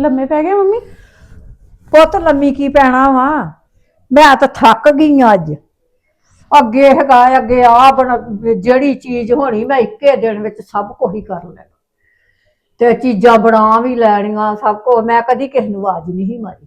ਲੰਮੇ ਪੈ ਗਏ ਮੰਮੀ? ਪੁੱਤ ਲੰਮੀ ਕੀ ਪੈਣਾ ਵਾ? ਮੈਂ ਤਾਂ ਥੱਕ ਗਈ ਆਂ ਅੱਜ। ਅੱਗੇ ਹੈਗਾ ਅੱਗੇ ਆ ਬਣ ਜਿਹੜੀ ਚੀਜ਼ ਹੋਣੀ ਮੈਂ ਇੱਕੇ ਦਿਨ ਵਿੱਚ ਸਭ ਕੁਝ ਹੀ ਕਰ ਲੈਣਾ। ਤੇ ਚੀਜ਼ਾਂ ਬਣਾ ਵੀ ਲੈਣੀਆਂ ਸਭ ਕੁਝ ਮੈਂ ਕਦੀ ਕਿਸੇ ਨੂੰ ਆਵਾਜ਼ ਨਹੀਂ ਮਾਰੀ।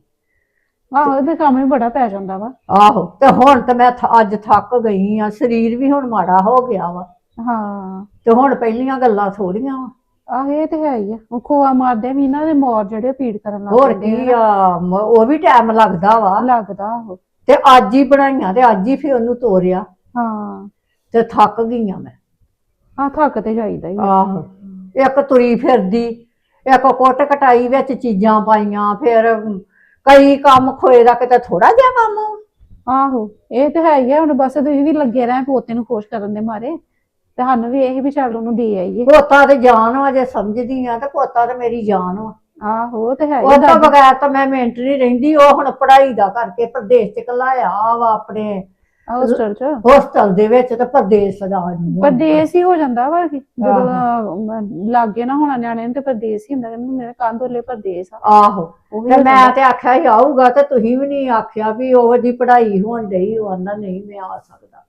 ਆਹੋ ਇਹਦੇ ਕੰਮ ਵੀ ਬੜਾ ਪੈ ਜਾਂਦਾ ਵਾ। ਆਹੋ ਤੇ ਹੁਣ ਤੇ ਮੈਂ ਥ- ਅੱਜ ਥੱਕ ਗਈ ਆ। ਸਰੀਰ ਵੀ ਹੁਣ ਮਾੜਾ ਹੋ ਗਿਆ ਵਾ। ਹਾਂ। ਤੇ ਹੁਣ ਪਹਿਲੀਆਂ ਗੱਲਾਂ ਥੋੜੀਆਂ ਵਾ। ਆਹ ਇਹ ਤੇ ਹੈ ਹੀ ਆ। ਉਹ ਖੋਆ ਮਾਰਦੇ ਵੀ ਇਹਨਾਂ ਦੇ ਮੋਰ ਜਿਹੜੇ ਪੀੜ ਕਰਨ ਲੱਗ ਹੋਰ ਕੀ ਆ। ਮ- ਉਹ ਵੀ ਟਾਈਮ ਲੱਗਦਾ ਵਾ। ਲੱਗਦਾ ਉਹ। ਤੇ ਅੱਜ ਹੀ ਬਣਾਈਆਂ ਤੇ ਅੱਜ ਹੀ ਫਿਰ ਉਹਨੂੰ ਤੋਰਿਆ। ਹਾਂ। ਤੇ ਥੱਕ ਗਈਆਂ ਮੈਂ। ਆ ਥੱਕ ਤੇ ਜਾਈਦਾ ਹੀ ਆ। ਆਹੋ। ਇੱਕ ਤੁਰੀ ਫਿਰਦੀ ਇੱਕ ਕੋਟ ਕਟਾਈ ਵਿੱਚ ਚੀਜ਼ਾਂ ਪਾਈਆਂ ਫਿਰ ਕਈ ਕੰਮ ਖੋਏ ਦਾ ਕਿਤੇ ਥੋੜਾ ਜਿਹਾ ਕੰਮ। ਆਹੋ ਇਹ ਤੇ ਹੈ ਹੀ ਆ ਹੁਣ ਬਸ ਤੁਸੀਂ ਵੀ ਲੱਗੇ ਰਹੇ ਪੋਤੇ ਨੂੰ ਖੁਸ਼ ਕਰਨ ਦੇ ਮਾਰੇ। ਤੇ ਸਾਨੂੰ ਵੀ ਇਹ ਵੀ ਚੱਲ ਉਹਨੂੰ ਦੇ ਆਈਏ। ਪੋਤਾ ਤੇ ਜਾਨ ਵਾ ਜੇ ਸਮਝਦੀ ਆ ਤੇ ਪੋਤਾ ਤੇ ਮੇਰੀ ਜਾਨ ਵਾ। ਆਹੋ ਉਹ ਤੇ ਹੈ ਹੀ ਉਹ ਤੋਂ ਦਾਦੀ- ਬਗੈਰ ਤਾਂ ਮੈਂ ਮਿੰਟ ਨਹੀਂ ਰਹਿੰਦੀ ਉਹ ਹੁਣ ਪੜ੍ਹਾਈ ਦਾ ਕਰਕੇ ਪ੍ਰਦੇਸ਼ ਚ ਕਲਾਇਆ ਵਾ ਆਪਣੇ ਹੋਸਟਲ ਚ? ਹੋਸਟਲ ਦੇ ਵਿੱਚ ਤੇ ਪ੍ਰਦੇਸ਼ ਜਾਣ ਨੂੰ ਪਰਦੇਸ ਹੀ ਹੋ ਜਾਂਦਾ ਵਾ ਕਿ ਜਦੋਂ ਅਹ, ਲਾਗੇ ਨਾ ਹੋਣਾ ਨਿਆਣੇ ਨੂੰ ਤੇ ਪਰਦੇਸ ਹੀ ਹੁੰਦਾ ਕਹਿੰਦੇ ਮੇਰੇ ਕੰਦੋਲੇ ਪਰਦੇਸ ਆ। ਆਹੋ ਉਹ ਤੇ ਮੈਂ ਤੇ ਆਖਿਆ ਹੀ ਆਊਗਾ ਤੇ ਤੁਸੀਂ ਵੀ ਨਹੀਂ ਆਖਿਆ ਵੀ ਉਹ ਦੀ ਪੜ੍ਹਾਈ ਹੋਣ ਡਈ ਉਹ ਆਂਦਾ ਨਹੀਂ ਮੈਂ ਆ ਸਕਦਾ।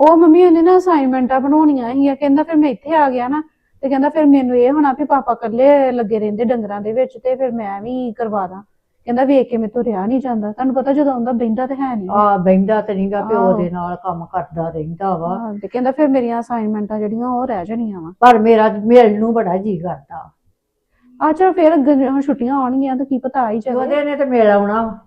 ਉਹ ਮੰਮੀ ਉਹਨੇ ਨਾ ਅਸਾਈਨਮੈਂਟਾਂ ਬਣਾਉਣੀਆਂ ਸੀ ਕਹਿੰਦਾ ਫਿਰ ਮੈਂ ਇੱਥੇ ਆ ਗਿਆ ਨਾ ਤੇ ਕਹਿੰਦਾ ਫਿਰ ਮੈਨੂੰ ਇਹ ਹੋਣਾ ਵੀ ਪਾਪਾ ਇਕੱਲੇ ਲੱਗੇ ਰਹਿੰਦੇ ਡੰਗਰਾਂ ਦੇ ਵਿੱਚ ਤੇ ਫਿਰ ਮੈਂ ਵੀ ਕਰਵਾ ਦਾਂ। ਕਹਿੰਦਾ ਵੇਖ ਕੇ ਮੇਰੇ ਤੋਂ ਰਿਹਾ ਨਹੀਂ ਜਾਂਦਾ ਤੁਹਾਨੂੰ ਪਤਾ ਜਦੋਂ ਆਉਂਦਾ ਬੈਂਦਾ ਤੇ ਹੈ ਨਹੀਂ। ਆ ਬੈਂਦਾ ਤੇ ਨਹੀਂਗਾ ਪਿਓ। ਦੇ ਨਾਲ ਕੰਮ ਕਰਦਾ ਰਹਿੰਦਾ ਵਾ। ਤੇ ਕਹਿੰਦਾ ਫਿਰ ਮੇਰੀਆਂ ਅਸਾਈਨਮੈਂਟਾਂ ਜਿਹੜੀਆਂ ਉਹ ਰਹਿ ਜਾਣੀਆਂ ਵਾ। ਪਰ ਮੇਰਾ ਮਿਲਣ ਨੂੰ ਬੜਾ ਜੀ ਕਰਦਾ। ਆ ਚਲ ਫਿਰ ਛੁੱਟੀਆਂ ਆਉਣਗੀਆਂ ਤਾਂ ਕੀ ਪਤਾ ਆ ਹੀ ਜਾਵੇ। ਉਹਦੇ ਨੇ ਤੇ ਮਿਲ ਆਉਣਾ।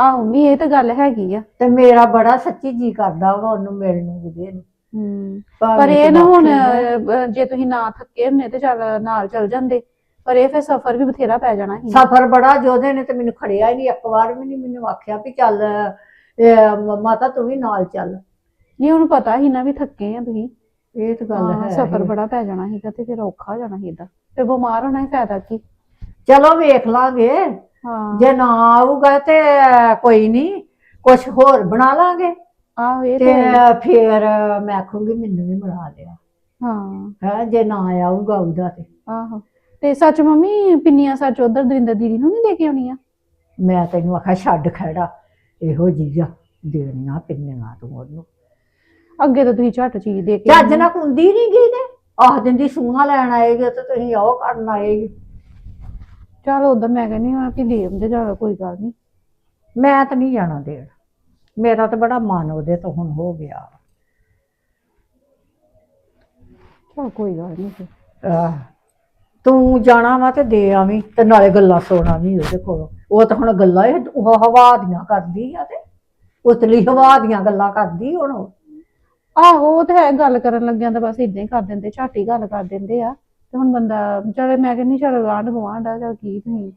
ਆਹੋ ਵੀ ਇਹ ਤਾਂ ਗੱਲ ਹੈਗੀ ਆ। ਤੇ ਮੇਰਾ ਬੜਾ ਸੱਚੀ ਜੀ ਕਰਦਾ ਵਾ ਉਹਨੂੰ ਮਿਲਣ ਨੂੰ ਉਹਦੇ ਨੂੰ। ਹੂੰ। ਪਰ ਇਹ ਨਾ ਹੁਣ ਅਹ, ਜੇ ਤੁਸੀਂ ਨਾ ਥੱਕੇ ਹੁੰਦੇ ਤੇ ਚੱਲ ਨਾਲ ਚੱਲ ਜਾਂਦੇ। ਪਰ ਇਹ ਫਿਰ ਸਫ਼ਰ ਵੀ ਬਥੇਰਾ ਪੈ ਜਾਣਾ ਸੀ। ਸਫਰ ਬੜਾ ਜੋਦੇ ਨੇ ਤੇ ਮੈਨੂੰ ਖੜਿਆ ਹੀ ਨਹੀਂ ਇੱਕ ਵਾਰ ਵੀ ਨਹੀਂ ਮੈਨੂੰ ਆਖਿਆ ਵੀ ਚੱਲ ਇਹ ਮ- ਮਾਤਾ ਤੂੰ ਵੀ ਨਾਲ ਚੱਲ। ਨਹੀਂ ਉਹਨੂੰ ਪਤਾ ਸੀ ਨਾ ਵੀ ਥੱਕੇ ਆ ਤੁਸੀਂ। ਇਹ ਤਾਂ ਗੱਲ ਹਾਂ, ਹੈ ਸਫ਼ਰ ਹੀ। ਬੜਾ ਪੈ ਜਾਣਾ ਸੀਗਾ ਤੇ ਫਿਰ ਔਖਾ ਹੋ ਜਾਣਾ ਸੀਗਾ ਤੇ ਬਿਮਾਰ ਹੋਣਾ ਹੀ ਫਾਇਦਾ ਕੀ? ਚਲੋ ਵੇਖ ਲਾਂਗੇ। ਹਾਂ। ਜੇ ਨਾ ਆਊਗਾ ਤੇ ਕੋਈ ਨਹੀਂ ਕੁਝ ਹੋਰ ਬਣਾ ਲਾਂਗੇ। ਆਹੋ ਇਹ ਤੇ ਤੇ ਹੈ। ਫੇਰ ਮੈਂ ਆਖੂੰਗੀ ਮੈਨੂੰ ਵੀ ਬਣਾ ਲਿਆ। ਹਾਂ। ਹੈ ਜੇ ਨਾ ਆਊਗਾ ਉਹਦਾ ਤੇ। ਆਹੋ। ਤੇ ਸੱਚ ਮੰਮੀ ਪਿੰਨੀਆਂ ਸੱਚ ਉਧਰ ਦਰਿੰਦਰ ਦੀਦੀ ਨੂੰ ਨਹੀਂ ਦੇ ਕੇ ਆਉਣੀਆਂ? ਮੈਂ ਤੈਨੂੰ ਆਖਿਆ ਛੱਡ ਖੜਾ ਇਹੋ ਜੀਆਂ ਦੇਣੀਆਂ ਪਿੰਨੀਆਂ ਤੂੰ ਉਹਨੂੰ। ਅੱਗੇ ਤਾਂ ਤੁਸੀਂ ਝੱਟ ਚੀਜ਼ ਦੇ ਕੇ ਚੱਜ ਨਾ ਕੁੰਦੀ ਨਹੀਂ ਗਈ ਤੇ। ਆਹ ਦਿੰਦੀ ਸੂਹਾ ਲੈਣ ਆਏਗੀ ਤੇ ਤੁਸੀਂ ਉਹ ਕਰਨ ਆਏਗੀ ਚਲ ਉਧਰ ਮੈਂ ਕਹਿੰਦੀ ਹਾਂ ਕਿ ਦੇ ਆਉਂਦੇ ਜਾ ਕੋਈ ਗੱਲ ਨਹੀਂ ਮੈਂ ਤਾਂ ਨਹੀਂ ਜਾਣਾ ਦੇਣ। ਮੇਰਾ ਤਾਂ ਬੜਾ ਮਨ ਉਹਦੇ ਤੋਂ ਹੁਣ ਹੋ ਗਿਆ। ਚਲ ਕੋਈ ਗੱਲ ਨਹੀਂ ਫਿਰ। ਆਹ, ਤੂੰ ਜਾਣਾ ਵਾ ਤੇ ਦੇ ਆਵੀਂ ਤੇ ਨਾਲੇ ਗੱਲਾਂ ਸੁਣਾ ਵੀ ਉਹਦੇ ਕੋਲੋਂ। ਉਹ ਤਾਂ ਹੁਣ ਗੱਲਾਂ ਇਹ ਉਹ ਹਵਾ ਦੀਆਂ ਕਰਦੀ ਆ ਤੇ। ਉਤਲੀ ਹਵਾ ਦੀਆਂ ਗੱਲਾਂ ਕਰਦੀ ਹੁਣ ਉਹ। ਆਹੋ ਉਹ ਤੇ ਹੈ ਗੱਲ ਕਰਨ ਲੱਗਿਆਂ ਤਾਂ ਬਸ ਇਦਾਂ ਹੀ ਕਰ ਦਿੰਦੇ ਝੱਟ ਗੱਲ ਕਰ ਦਿੰਦੇ ਆ। ਤੇ ਹੁਣ ਬੰਦਾ ਚਲ ਮੈਂ ਕਹਿੰਦੀ ਚਲ ਆਂਢ ਗੁਆਂਢ ਆ ਚਲ ਕੀ ਤੁਸੀਂ?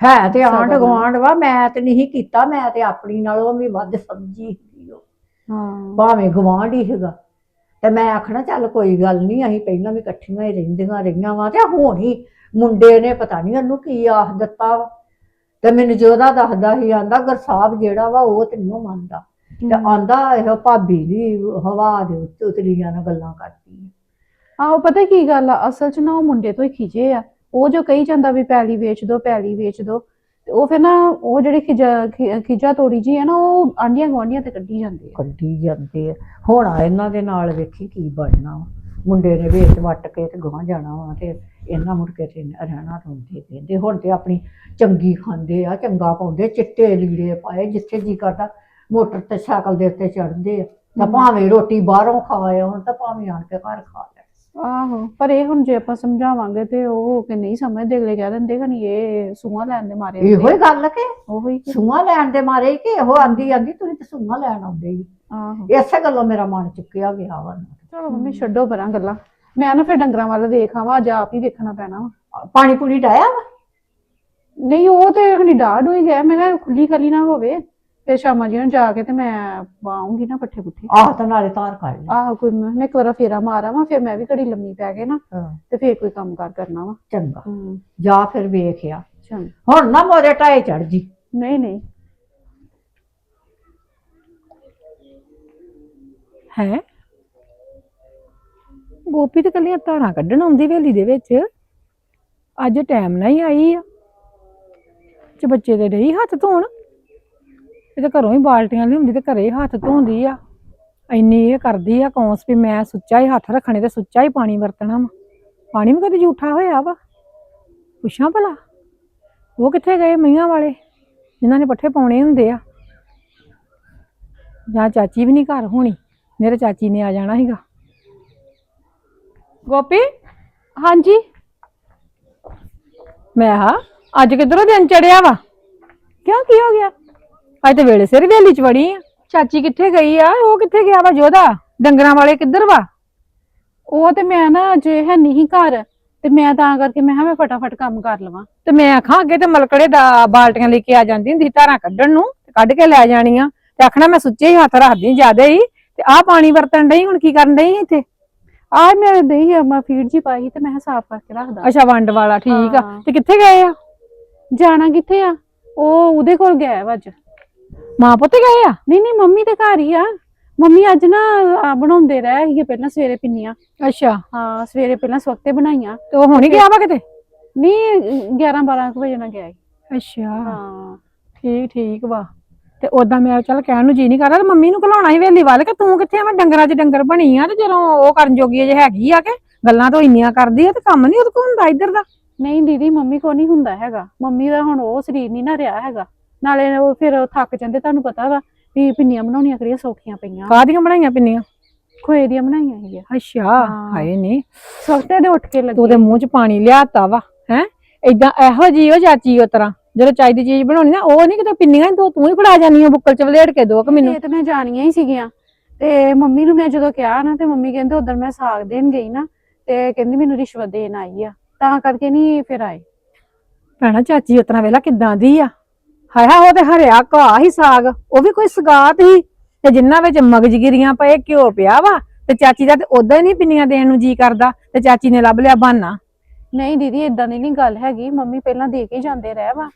ਹੈ ਤੇ ਆਂਢ। ਗੁਆਂਢ ਵਾ ਮੈਂ ਤੇ ਨਹੀਂ ਕੀਤਾ ਮੈਂ ਤੇ ਆਪਣੀ ਨਾਲੋਂ ਵੀ ਵੱਧ ਸਮਝੀ ਸੀ ਉਹ ਹਾਂ। ਭਾਵੇਂ ਗਵਾਂਢ ਹੀ ਹੈਗਾ। ਤੇ ਮੈਂ ਆਖਣਾ ਚੱਲ ਕੋਈ ਗੱਲ ਨਹੀਂ ਅਸੀਂ ਪਹਿਲਾਂ ਵੀ ਇਕੱਠੀਆਂ ਹੀ ਰਹਿੰਦੀਆਂ ਰਹੀਆਂ ਵਾ ਤੇ ਹੁਣ ਹੀ ਮੁੰਡੇ ਨੇ ਪਤਾ ਨਹੀਂ ਉਹਨੂੰ ਕੀ ਆਖ ਦਿੱਤਾ ਤੇ ਮੈਨੂੰ ਜੋਦਾ ਦੱਸਦਾ ਸੀ ਆਂਦਾ ਗਰਸਾਬ ਜਿਹੜਾ ਵਾ ਉਹ ਤੈਨੂੰ ਮੰਨਦਾ। ਤੇ ਆਂਦਾ ਇਹ ਭਾਬੀ ਦੀ ਹਵਾ ਦੇ ਉੱਤੇ ਉਤਲੀਆਂ ਨਾਲ ਗੱਲਾਂ ਕਰਦੀ ਹੈ। ਆਹੋ ਪਤਾ ਕੀ ਗੱਲ ਆ ਅਸਲ 'ਚ ਨਾ ਉਹ ਮੁੰਡੇ ਤੋਂ ਹੀ ਖਿਜੇ ਆ। ਉਹ ਜੋ ਕਹੀ ਜਾਂਦਾ ਵੀ ਪੈਲੀ ਵੇਚ ਦੋ ਪੈਲੀ ਵੇਚ ਦੋ ਤੇ ਉਹ ਫਿਰ ਨਾ ਉਹ ਜਿਹੜੀ ਖਿਜਾ ਖਿ- ਖਿਜਾ ਤੋੜੀ ਜੀ ਹੈ ਨਾ ਉਹ ਆਂਡੀਆਂ ਗਵਾਂਡੀਆਂ ਤੇ ਕੱਢੀ ਜਾਂਦੇ ਆ। ਕੱਢੀ ਜਾਂਦੇ ਆ। ਹੁਣ ਇਹਨਾਂ ਦੇ ਨਾਲ ਵੇਖੀ ਕੀ ਬਣਨਾ ਵਾ। ਮੁੰਡੇ ਨੇ ਵੇਚ ਵੱਟ ਕੇ ਤੇ ਗਾਂ ਜਾਣਾ ਵਾ ਤੇ ਇਹਨਾਂ ਮੁੜ ਕੇ ਤੇ ਰਹਿਣਾ ਰੋਂਦੇ ਕਹਿੰਦੇ ਹੁਣ ਤੇ ਆਪਣੀ ਚੰਗੀ ਖਾਂਦੇ ਆ ਚੰਗਾ ਪਾਉਂਦੇ ਚਿੱਟੇ ਲੀੜੇ ਪਾਏ ਜਿੱਥੇ ਜੀ ਕਰਦਾ ਮੋਟਰ ਤੇ ਸਾਈਕਲ ਦੇ ਉੱਤੇ ਚੜਦੇ ਆ। ਤਾਂ ਭਾਵੇਂ ਰੋਟੀ ਬਾਹਰੋਂ ਖਾ ਆਉਣ ਤਾਂ ਭਾਵੇਂ ਆਣ ਕੇ ਘਰ ਖਾ ਆਹੋ ਪਰ ਇਹ ਹੁਣ ਜੇ ਆਪਾਂ ਸਮਝਾਵਾਂਗੇ ਤੇ ਉਹ ਕਿ ਨਹੀਂ ਸਮਝਦੇ ਅਗਲੇ ਕਹਿ ਦਿੰਦੇ ਕਿ ਨਹੀਂ ਇਹ ਸੂਆਂ ਲੈਣ ਦੇ ਮਾਰੇ ਇਹੋ ਹੀ ਗੱਲ ਕਿ ਉਹੋ ਹੀ ਕਿ- ਸੂਆ ਲੈਣ ਦੇ ਮਾਰੇ ਹੀ ਕਿ ਇਹੋ ਆਂਦੀ ਆਂਦੀ ਤੁਸੀਂ ਤਾਂ ਸੂਆ ਲੈਣ ਆਉਂਦੇ ਹੀ। ਆਹੋ। ਇਸੇ ਗੱਲੋਂ ਮੇਰਾ ਮਨ ਚੁੱਕਿਆ ਗਿਆ ਵਾ ਚਲੋ ਮੰਮੀ ਛੱਡੋ ਪਰਾਂ ਗੱਲਾਂ। ਮੈਂ ਨਾ ਫਿਰ ਡੰਗਰਾਂ ਵੱਲ ਦੇਖ ਆਵਾਂ ਅੱਜ ਆਪ ਹੀ ਵੇਖਣਾ ਪੈਣਾ ਵਾ। ਪਾਣੀ ਪੂਰੀ ਡਾਇਆ ਵਾ? ਨਹੀਂ ਉਹ ਤੇ ਹਣੀ ਡਾਢ ਹੋਈ ਗਿਆ ਮੈਂ ਕਿਹਾ ਖੁੱਲੀ ਖਲੀ ਨਾ ਹੋਵੇ। ਫਿਰ ਸ਼ਾਮਾਂ ਜੀ ਨੂੰ ਜਾ ਕੇ ਤੇ ਮੈਂ ਪਾਉਂਗੀ ਨਾ ਪੱਠੇ ਪੁੱਠੇ। ਆਹ ਤਾਂ ਨਾਲੇ ਤਾਰ ਕੱਢ ਲੈ ਆਹੋ ਕੋਈ ਮੈਂ ਇੱਕ ਵਾਰ ਫੇਰਾ ਮਾਰਾਂ ਵਾ ਫਿਰ ਮੈਂ ਵੀ ਘੜੀ ਲੰਮੀ ਪੈ ਕੇ ਨਾ ਹਾਂ, ਤੇ ਫਿਰ ਕੋਈ ਕੰਮ ਕਾਰ ਕਰਨਾ ਵਾ। ਚੰਗਾ। ਹੂੰ। ਜਾ ਫਿਰ ਵੇਖਿਆ। ਚੰਗਾ। ਹੁਣ ਨਾ ਮੋਰੇ ਟਾਏ ਚੜ ਜੀ। ਨਹੀਂ ਨਹੀਂ। ਹੈ? ਗੋਪੀ ਤੇ ਕੱਲੀਆਂ ਧਾਰਾਂ ਕੱਢਣ ਆਉਂਦੀ ਵੇਲੀ ਦੇ ਵਿੱਚ। ਅੱਜ ਟਾਈਮ ਨਾਲ ਹੀ ਆਈ ਆ। ਚ ਬੱਚੇ ਦੇ ਡਈ ਹੱਥ ਧੋਣ? ਇਹ ਤਾਂ ਘਰੋਂ ਹੀ ਬਾਲਟੀਆਂ ਲਿਆਉਂਦੀ ਤੇ ਘਰੇ ਹੀ ਹੱਥ ਧੋਂਦੀ ਆ। ਇੰਨੀ ਇਹ ਕਰਦੀ ਆ ਕੌਂਸ ਵੀ ਮੈਂ ਸੁੱਚਾ ਹੀ ਹੱਥ ਰੱਖਣੇ ਤੇ ਸੁੱਚਾ ਹੀ ਪਾਣੀ ਵਰਤਣਾ ਵਾ। ਪਾਣੀ ਵੀ ਕਦੇ ਝੂਠਾ ਹੋਇਆ ਵਾ? ਪੁੱਛਾਂ ਭਲਾ? ਉਹ ਕਿੱਥੇ ਗਏ ਮਈਆਂ ਵਾਲੇ? ਜਿਨ੍ਹਾਂ ਨੇ ਪੱਠੇ ਪਾਉਣੇ ਹੁੰਦੇ ਆ। ਜਾਂ ਚਾਚੀ ਵੀ ਨਹੀਂ ਘਰ ਹੋਣੀ? ਮੇਰੇ ਚਾਚੀ ਨੇ ਆ ਜਾਣਾ ਸੀਗਾ। ਗੋਪੀ? ਹਾਂਜੀ। ਮੈਂ ਹਾਂ ਅੱਜ ਕਿੱਧਰੋਂ ਦਿਨ ਚੜਿਆ ਵਾ? ਕਿਉਂ ਕੀ ਹੋ ਗਿਆ? ਅੱਜ ਤੇ ਵੇਲੇ ਸਿਰ ਵੇਲੀ ਚ ਵੜੀ ਆ। ਚਾਚੀ ਕਿੱਥੇ ਗਈ ਆ? ਉਹ ਕਿੱਥੇ ਗਿਆ ਵਾ ਜੋਦਾ ਡੰਗਰਾਂ ਵਾਲੇ ਕਿੱਧਰ ਵਾ? ਉਹ ਤੇ ਮੈਂ ਨਾ ਅਜੇ ਹੈ ਨਹੀਂ ਘਰ। ਤੇ ਮੈਂ ਤਾਂ ਕਰਕੇ ਮੈਂ ਕਿਹਾ ਮੈਂ ਫਟਾਫਟ ਕੰਮ ਕਰ ਲਵਾਂ। ਤੇ ਮੈਂ ਆਖਾਂ ਅੱਗੇ ਤੇ ਮਲਕੜੇ ਦਾ ਬਾਲਟੀਆਂ ਲੈ ਕੇ ਆ ਜਾਂਦੀ ਹੁੰਦੀ ਧਾਰਾਂ ਕੱਢਣ ਨੂੰ ਤੇ ਕੱਢ ਕੇ ਲੈ ਜਾਣੀਆਂ। ਤੇ ਆਖਣਾ ਮੈਂ ਸੁੱਚੇ ਹੀ ਹੱਥ ਰੱਖਦੀ ਜਿਆਦੇ ਹੀ। ਤੇ ਆਹ ਪਾਣੀ ਵਰਤਣ ਡਈ ਹੁਣ ਕੀ ਕਰਨ ਡਈ ਇੱਥੇ? ਆ ਮੇਰੇ ਦਹੀਂ ਆ ਮੈਂ ਫੀਡ ਜੀ ਪਾਈ ਤੇ ਮੈਂ ਸਾਫ਼ ਕਰਕੇ ਰੱਖਦਾ। ਅੱਛਾ ਵੰਡ ਵਾਲਾ ਠੀਕ ਆ। ਹਾਂ। ਤੇ ਕਿੱਥੇ ਗਏ ਆ? ਜਾਣਾ ਕਿੱਥੇ ਆ? ਉਹ ਉਹਦੇ ਕੋਲ ਗਿਆ ਵਾ ਅੱਜ। ਮਾਂ ਪੁੱਤ ਗਏ ਆ? ਨਹੀਂ ਨਹੀਂ ਮੰਮੀ ਦੇ ਘਰ ਹੀ ਆ। ਮੰਮੀ ਅੱਜ ਨਾ ਆਹ ਬਣਾਉਂਦੇ ਰਹੇ ਸੀਗੇ ਪਹਿਲਾਂ ਸਵੇਰੇ ਪਿੰਨੀਆਂ। ਅੱਛਾ। ਹਾਂ ਸਵੇਰੇ ਪਹਿਲਾਂ ਸਵਖਤੇ ਬਣਾਈਆਂ। ਤੇ ਉਹ ਹੁਣ ਹੀ ਗਿਆ ਵਾ ਕਿਤੇ? ਨਹੀਂ 11 12 ਵਜੇ ਨਾਲ ਗਿਆ ਸੀ। ਅੱਛਾ। ਹਾਂ। ਠੀਕ ਠੀਕ ਵਾ। ਤੇ ਉਦਾਂ ਮੈਂ ਚੱਲ ਕਹਿਣ ਨੂੰ ਜੀ ਨਹੀਂ ਕਰਦਾ ਤੇ ਮੰਮੀ ਨੂੰ ਘਲਾਉਣਾ ਸੀ ਵੇਲੀ ਵੱਲ ਕਿ ਤੂੰ ਕਿੱਥੇ ਆ? ਮੈਂ ਡੰਗਰਾਂ 'ਚ ਡੰਗਰ ਬਣੀ ਆ ਤੇ ਜਦੋਂ ਉਹ ਕਰਨ ਜੋਗੀ ਅਜੇ ਹੈਗੀ ਆ ਕਿ ਗੱਲਾਂ ਤੋਂ ਇੰਨੀਆਂ ਕਰਦੀ ਆ ਤੇ ਕੰਮ ਨਹੀਂ ਉਹਦੇ ਕੋਲ ਹੁੰਦਾ ਇੱਧਰ ਦਾ? ਨਹੀਂ ਦੀਦੀ ਮੰਮੀ ਕੋ ਨਹੀਂ ਹੁੰਦਾ ਹੈਗਾ। ਮੰਮੀ ਦਾ ਹੁਣ ਉਹ ਸਰੀਰ ਨਹੀਂ ਨਾ ਰਿਹਾ ਹੈਗਾ। ਨਾਲੇ ਉਹ ਫਿਰ ਥੱਕ ਜਾਂਦੇ ਤੁਹਾਨੂੰ ਪਤਾ ਵਾ ਵੀ ਪਿੰਨੀਆਂ ਬਣਾਉਣੀਆਂ ਕਿਹੜੀਆਂ ਸੌਖੀਆਂ ਪਈਆਂ। ਕਾਹਦੀਆਂ ਬਣਾਈਆਂ ਪਿੰਨੀਆਂ? ਖੋਏ ਦੀਆਂ ਬਣਾਈਆਂ ਹੈਗੀਆਂ ਅੱਛਾ ਹਾਂ। ਹਾਏ ਨਹੀਂ ਸਵਖਤੇ ਦੇ ਉੱਠ ਕੇ ਤੂੰ ਉਹਦੇ ਲੱਗੇ ਮੂੰਹ 'ਚ ਪਾਣੀ ਲਿਆਤਾ ਵਾ ਹੈ? ਏਦਾਂ ਇਹੋ ਜੀ ਉਹ ਚਾਚੀ ਉਹ ਤਰ੍ਹਾਂ ਜਦੋਂ ਚਾਈ ਦੀ ਚੀਜ਼ ਬਣਾਉਣੀ ਨਾ ਉਹ ਨਹੀਂ ਕਿਤੇ ਪਿੰਨੀਆਂ ਦੋ ਤੂੰ ਹੀ ਫੜਾ ਜਾਨੀ ਆ ਬੁੱਕਲ 'ਚ ਵਲੇੜ ਕੇ ਦੋ ਕਿ ਮੈਨੂੰ। ਇਹ ਤੇ ਮੈਂ ਜਾਣੀਆਂ ਹੀ ਸੀਗੀਆਂ। ਤੇ ਮੰਮੀ ਨੂੰ ਮੈਂ ਜਦੋਂ ਕਿਹਾ ਨਾ ਤੇ ਮੰਮੀ ਕਹਿੰਦੇ ਉਦੋਂ ਮੈਂ ਸਾਗ ਦੇਣ ਗਈ ਨਾ ਤੇ ਕਹਿੰਦੀ ਮੈਨੂੰ ਰਿਸ਼ਵਤ ਦੇਣ ਆਈ ਆ। ਤਾਂ ਕਰਕੇ ਨਹੀਂ ਫਿਰ ਆਏ। ਭੈਣਾ ਚਾਚੀ ਉਤਰਾ ਵੇਲਾ ਕਿੱਦਾਂ ਦੀ ਆ। ਹਾਏ ਹਾਏ ਉਹ ਤੇ ਹਰਿਆ ਘਾਹ ਹੀ ਸਾਗ ਉਹ ਵੀ ਕੋਈ ਸਗਾਤ ਹੀ। ਤੇ ਜਿੰਨਾ ਵਿੱਚ ਮਗਜਗਿਰੀਆਂ ਪਏ ਘਿਓ ਪਿਆ ਵਾ ਤੇ ਚਾਚੀ ਦਾ ਤੇ ਉਦਾਂ ਹੀ ਨਹੀਂ ਪਿੰਨੀਆਂ ਦੇਣ ਨੂੰ ਜੀ ਕਰਦਾ ਤੇ ਚਾਚੀ ਨੇ ਲੱਭ ਲਿਆ ਬਹਾਨਾ। ਨਹੀਂ ਦੀਦੀ ਇਦਾਂ ਦੀ ਨਹੀਂ ਗੱਲ ਹੈਗੀ ਮੰਮੀ ਪਹਿਲਾਂ ਦੇ ਕੇ ਜਾਂਦੇ ਰਹਿ ਵਾ।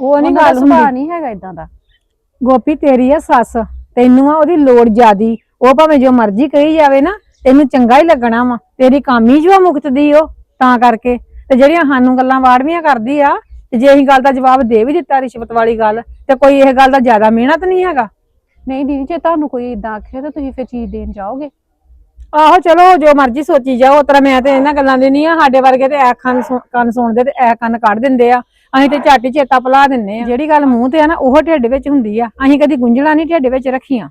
ਉਹ ਨਹੀਂ ਗੱਲ ਹੁੰਦੀ। ਸੁਭਾਅ ਨਹੀਂ ਹੈਗਾ ਇਦਾਂ ਦਾ। ਗੋਪੀ ਤੇਰੀ ਆ ਸੱਸ ਤੈਨੂੰ ਆ ਉਹਦੀ ਲੋੜ ਜਿਆਦੀ ਉਹ ਭਾਵੇਂ ਜੋ ਮਰਜ਼ੀ ਕਹੀ ਜਾਵੇ ਨਾ ਤੈਨੂੰ ਚੰਗਾ ਹੀ ਲੱਗਣਾ ਵਾ ਤੇਰੀ ਕਾਮੀ ਜੋ ਆ ਮੁਕਤ ਦੀ ਉਹ ਤਾਂ ਕਰਕੇ। ਤੇ ਜਿਹੜੀਆਂ ਸਾਨੂੰ ਗੱਲਾਂ ਵਾੜਵੀਆਂ ਕਰਦੀ ਆ ਤੇ ਜੇ ਅਸੀਂ ਗੱਲ ਦਾ ਜਵਾਬ ਦੇ ਵੀ ਦਿੱਤਾ ਰਿਸ਼ਵਤ ਵਾਲੀ ਗੱਲ ਤੇ ਕੋਈ ਇਹ ਗੱਲ ਦਾ ਜ਼ਿਆਦਾ ਮਿਹਨਤ ਨਹੀਂ ਹੈਗਾ। ਨਹੀਂ ਦੀਦੀ ਜੇ ਤੁਹਾਨੂੰ ਕੋਈ ਇਦਾਂ ਆਖੇ ਤਾਂ ਤੁਸੀਂ ਫਿਰ ਚੀਜ਼ ਦੇਣ ਜਾਓਗੇ। ਆਹੋ ਚਲੋ ਜੋ ਮਰਜ਼ੀ ਸੋਚੀ ਜਾਓ ਉਤਰਾ ਮੈਂ ਤੇ ਇਹਨਾਂ ਗੱਲਾਂ ਦੀ ਨਹੀਂ ਆ ਸਾਡੇ ਵਰਗੇ ਤੇ ਐ ਕੰਨ ਕੰਨ ਸੁਣਦੇ ਤੇ ਐ ਕੰਨ ਕੱਢ ਦਿੰਦੇ ਆ। ਅਸੀਂ ਤੇ ਝੱਟ ਚੇਤਾ ਭੁਲਾ ਦਿੰਨੇ ਆ। ਜਿਹੜੀ ਗੱਲ ਮੂੰਹ ਤੇ ਆ ਨਾ ਉਹ ਢਿੱਡ ਵਿੱਚ ਹੁੰਦੀ ਆ। ਅਸੀਂ ਕਦੀ ਗੁੰਝਲਾਂ ਨਹੀਂ ਢਿੱਡ ਵਿੱਚ ਰੱਖੀਆਂ।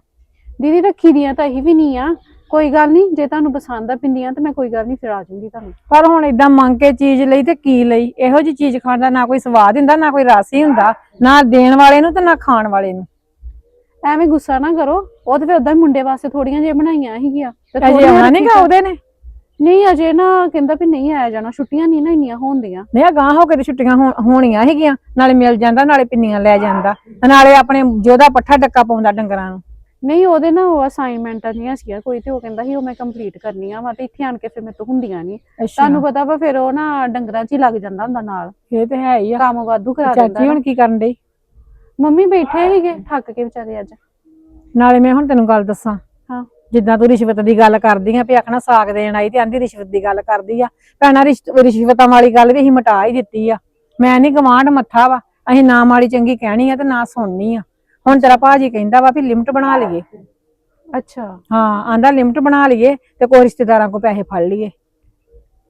ਦੀਦੀ ਰੱਖੀ ਦੀਆਂ ਤਾਂ ਇਹ ਵੀ ਨਹੀਂ ਆ। ਕੋਈ ਗੱਲ ਨਹੀਂ ਜੇ ਤੁਹਾਨੂੰ ਪਸੰਦ ਆ ਪਿੰਡੀਆਂ ਤਾਂ ਮੈਂ ਕੋਈ ਗੱਲ ਨਹੀਂ ਫਿਰ ਆ ਜਾਊਂਗੀ ਤੁਹਾਨੂੰ। ਪਰ ਹੁਣ ਇਦਾਂ ਮੰਗ ਕੇ ਚੀਜ਼ ਲਈ ਤੇ ਕੀ ਲਈ? ਇਹੋ ਜੀ ਚੀਜ਼ ਖਾਣ ਦਾ ਨਾ ਕੋਈ ਸਵਾਦ ਹੁੰਦਾ ਨਾ ਕੋਈ ਰਸ ਹੀ ਹੁੰਦਾ ਨਾ ਦੇਣ ਵਾਲੇ ਨੂੰ ਤੇ ਨਾ ਖਾਣ ਵਾਲੇ ਨੂੰ। ਐਵੇਂ ਗੁੱਸਾ ਨਾ ਕਰੋ। ਉਹ ਤੇ ਫਿਰ ਉਦਾਂ ਹੀ ਮੁੰਡੇ ਵਾਸਤੇ ਥੋੜੀਆਂ ਜਿਹੀਆਂ ਬਣਾਈਆਂ ਸੀਗੀਆਂ। ਤੇ ਅਜੇ ਥੋੜ੍ਹੀਆਂ ਆਉਣਾ ਨਹੀਂ ਰੱਖੀ ਉਹਦੇ ਨੇ? ਨਹੀਂ ਅਜੇ ਨਾ ਕਹਿੰਦਾ ਵੀ ਨਹੀਂ ਆਇਆ ਜਾਣਾ। ਛੁੱਟੀਆਂ ਨਹੀਂ ਨਾ ਇੰਨੀਆਂ ਹੋਣਦੀਆਂ। ਨਹੀਂ ਗਾਂ ਹੋ ਕੇ ਤੇ ਛੁੱਟੀਆਂ ਹੋਣ- ਹੋਣੀਆਂ ਹੈਗੀਆਂ ਨਾਲੇ ਮਿਲ ਜਾਂਦਾ ਨਾਲੇ ਪਿੰਨੀਆਂ ਲੈ ਜਾਂਦਾ। ਨਾਲੇ ਆਪਣੇ ਜੋਦਾ ਪੱਠਾ ਡੱਕਾ ਪਾਉਂਦਾ ਡੰਗਰਾਂ ਨੂੰ। ਨਹੀਂ ਉਹਦੇ ਨਾ ਉਹ ਅਸਾਈਨਮੈਂਟਾਂ ਦੀਆਂ ਸੀਗੀਆਂ ਕੋਈ ਤੇ ਉਹ ਕਹਿੰਦਾ ਸੀ ਉਹ ਮੈਂ ਕੰਪਲੀਟ ਕਰਨੀਆਂ ਵਾ ਤੇ ਇੱਥੇ ਆਣ ਕੇ ਫਿਰ ਮੇਰੇ ਤੋਂ ਹੁੰਦੀਆਂ ਨਹੀਂ ਤੁਹਾਨੂੰ ਪਤਾ ਵਾ ਫਿਰ ਉਹ ਨਾ ਡੰਗਰਾਂ 'ਚ ਹੀ ਲੱਗ ਜਾਂਦਾ ਹੁੰਦਾ ਨਾਲ। ਇਹ ਤੇ ਹੈ ਹੀ ਆ। ਕੰਮ ਵਾਧੂ ਕਰਾ ਦਿੰਦਾ ਚਾਚੀ ਹੁਣ ਕੀ ਕਰਨ ਡਈ? ਮੰਮੀ ਬੈਠੇ ਸੀਗੇ ਥੱਕ ਕੇ ਵਿਚਾਰੇ ਅੱਜ। ਨਾਲੇ ਮੈਂ ਹੁਣ ਤੈਨੂੰ ਗੱਲ ਦੱਸਾਂ। ਹਾਂ। ਜਿੱਦਾਂ ਤੂੰ ਰਿਸ਼ਵਤ ਦੀ ਗੱਲ ਕਰਦੀ ਆ ਵੀ ਆਖਣਾ ਸਾਗ ਦੇਣ ਆਈ ਤੇ ਆਂਦੀ ਰਿਸ਼ਵਤ ਦੀ ਗੱਲ ਕਰਦੀ ਆ। ਭੈਣਾ ਰਿਸ਼ਵਤਾਂ ਵਾਲੀ ਗੱਲ ਵੀ ਅਸੀਂ ਮਿਟਾ ਹੀ ਦਿੱਤੀ ਆ। ਮੈਂ ਨਹੀਂ ਗਵਾਂਢ ਮੱਥਾ ਵਾ ਅਸੀਂ ਨਾ ਮਾੜੀ ਚੰਗੀ ਕਹਿਣੀ ਆ ਤੇ ਨਾ ਸੁਣਨੀ ਆ। ਹੁਣ ਤੇਰਾ ਭਾਜੀ ਕਹਿੰਦਾ ਵਾ ਵੀ ਲਿਮਟ ਬਣਾ ਲਈਏ। ਅੱਛਾ। ਹਾਂ ਆਂਦਾ ਲਿਮਟ ਬਣਾ ਲਈਏ ਤੇ ਕੋਈ ਰਿਸ਼ਤੇਦਾਰਾਂ ਕੋ ਪੈਸੇ ਫੜ ਲਈਏ।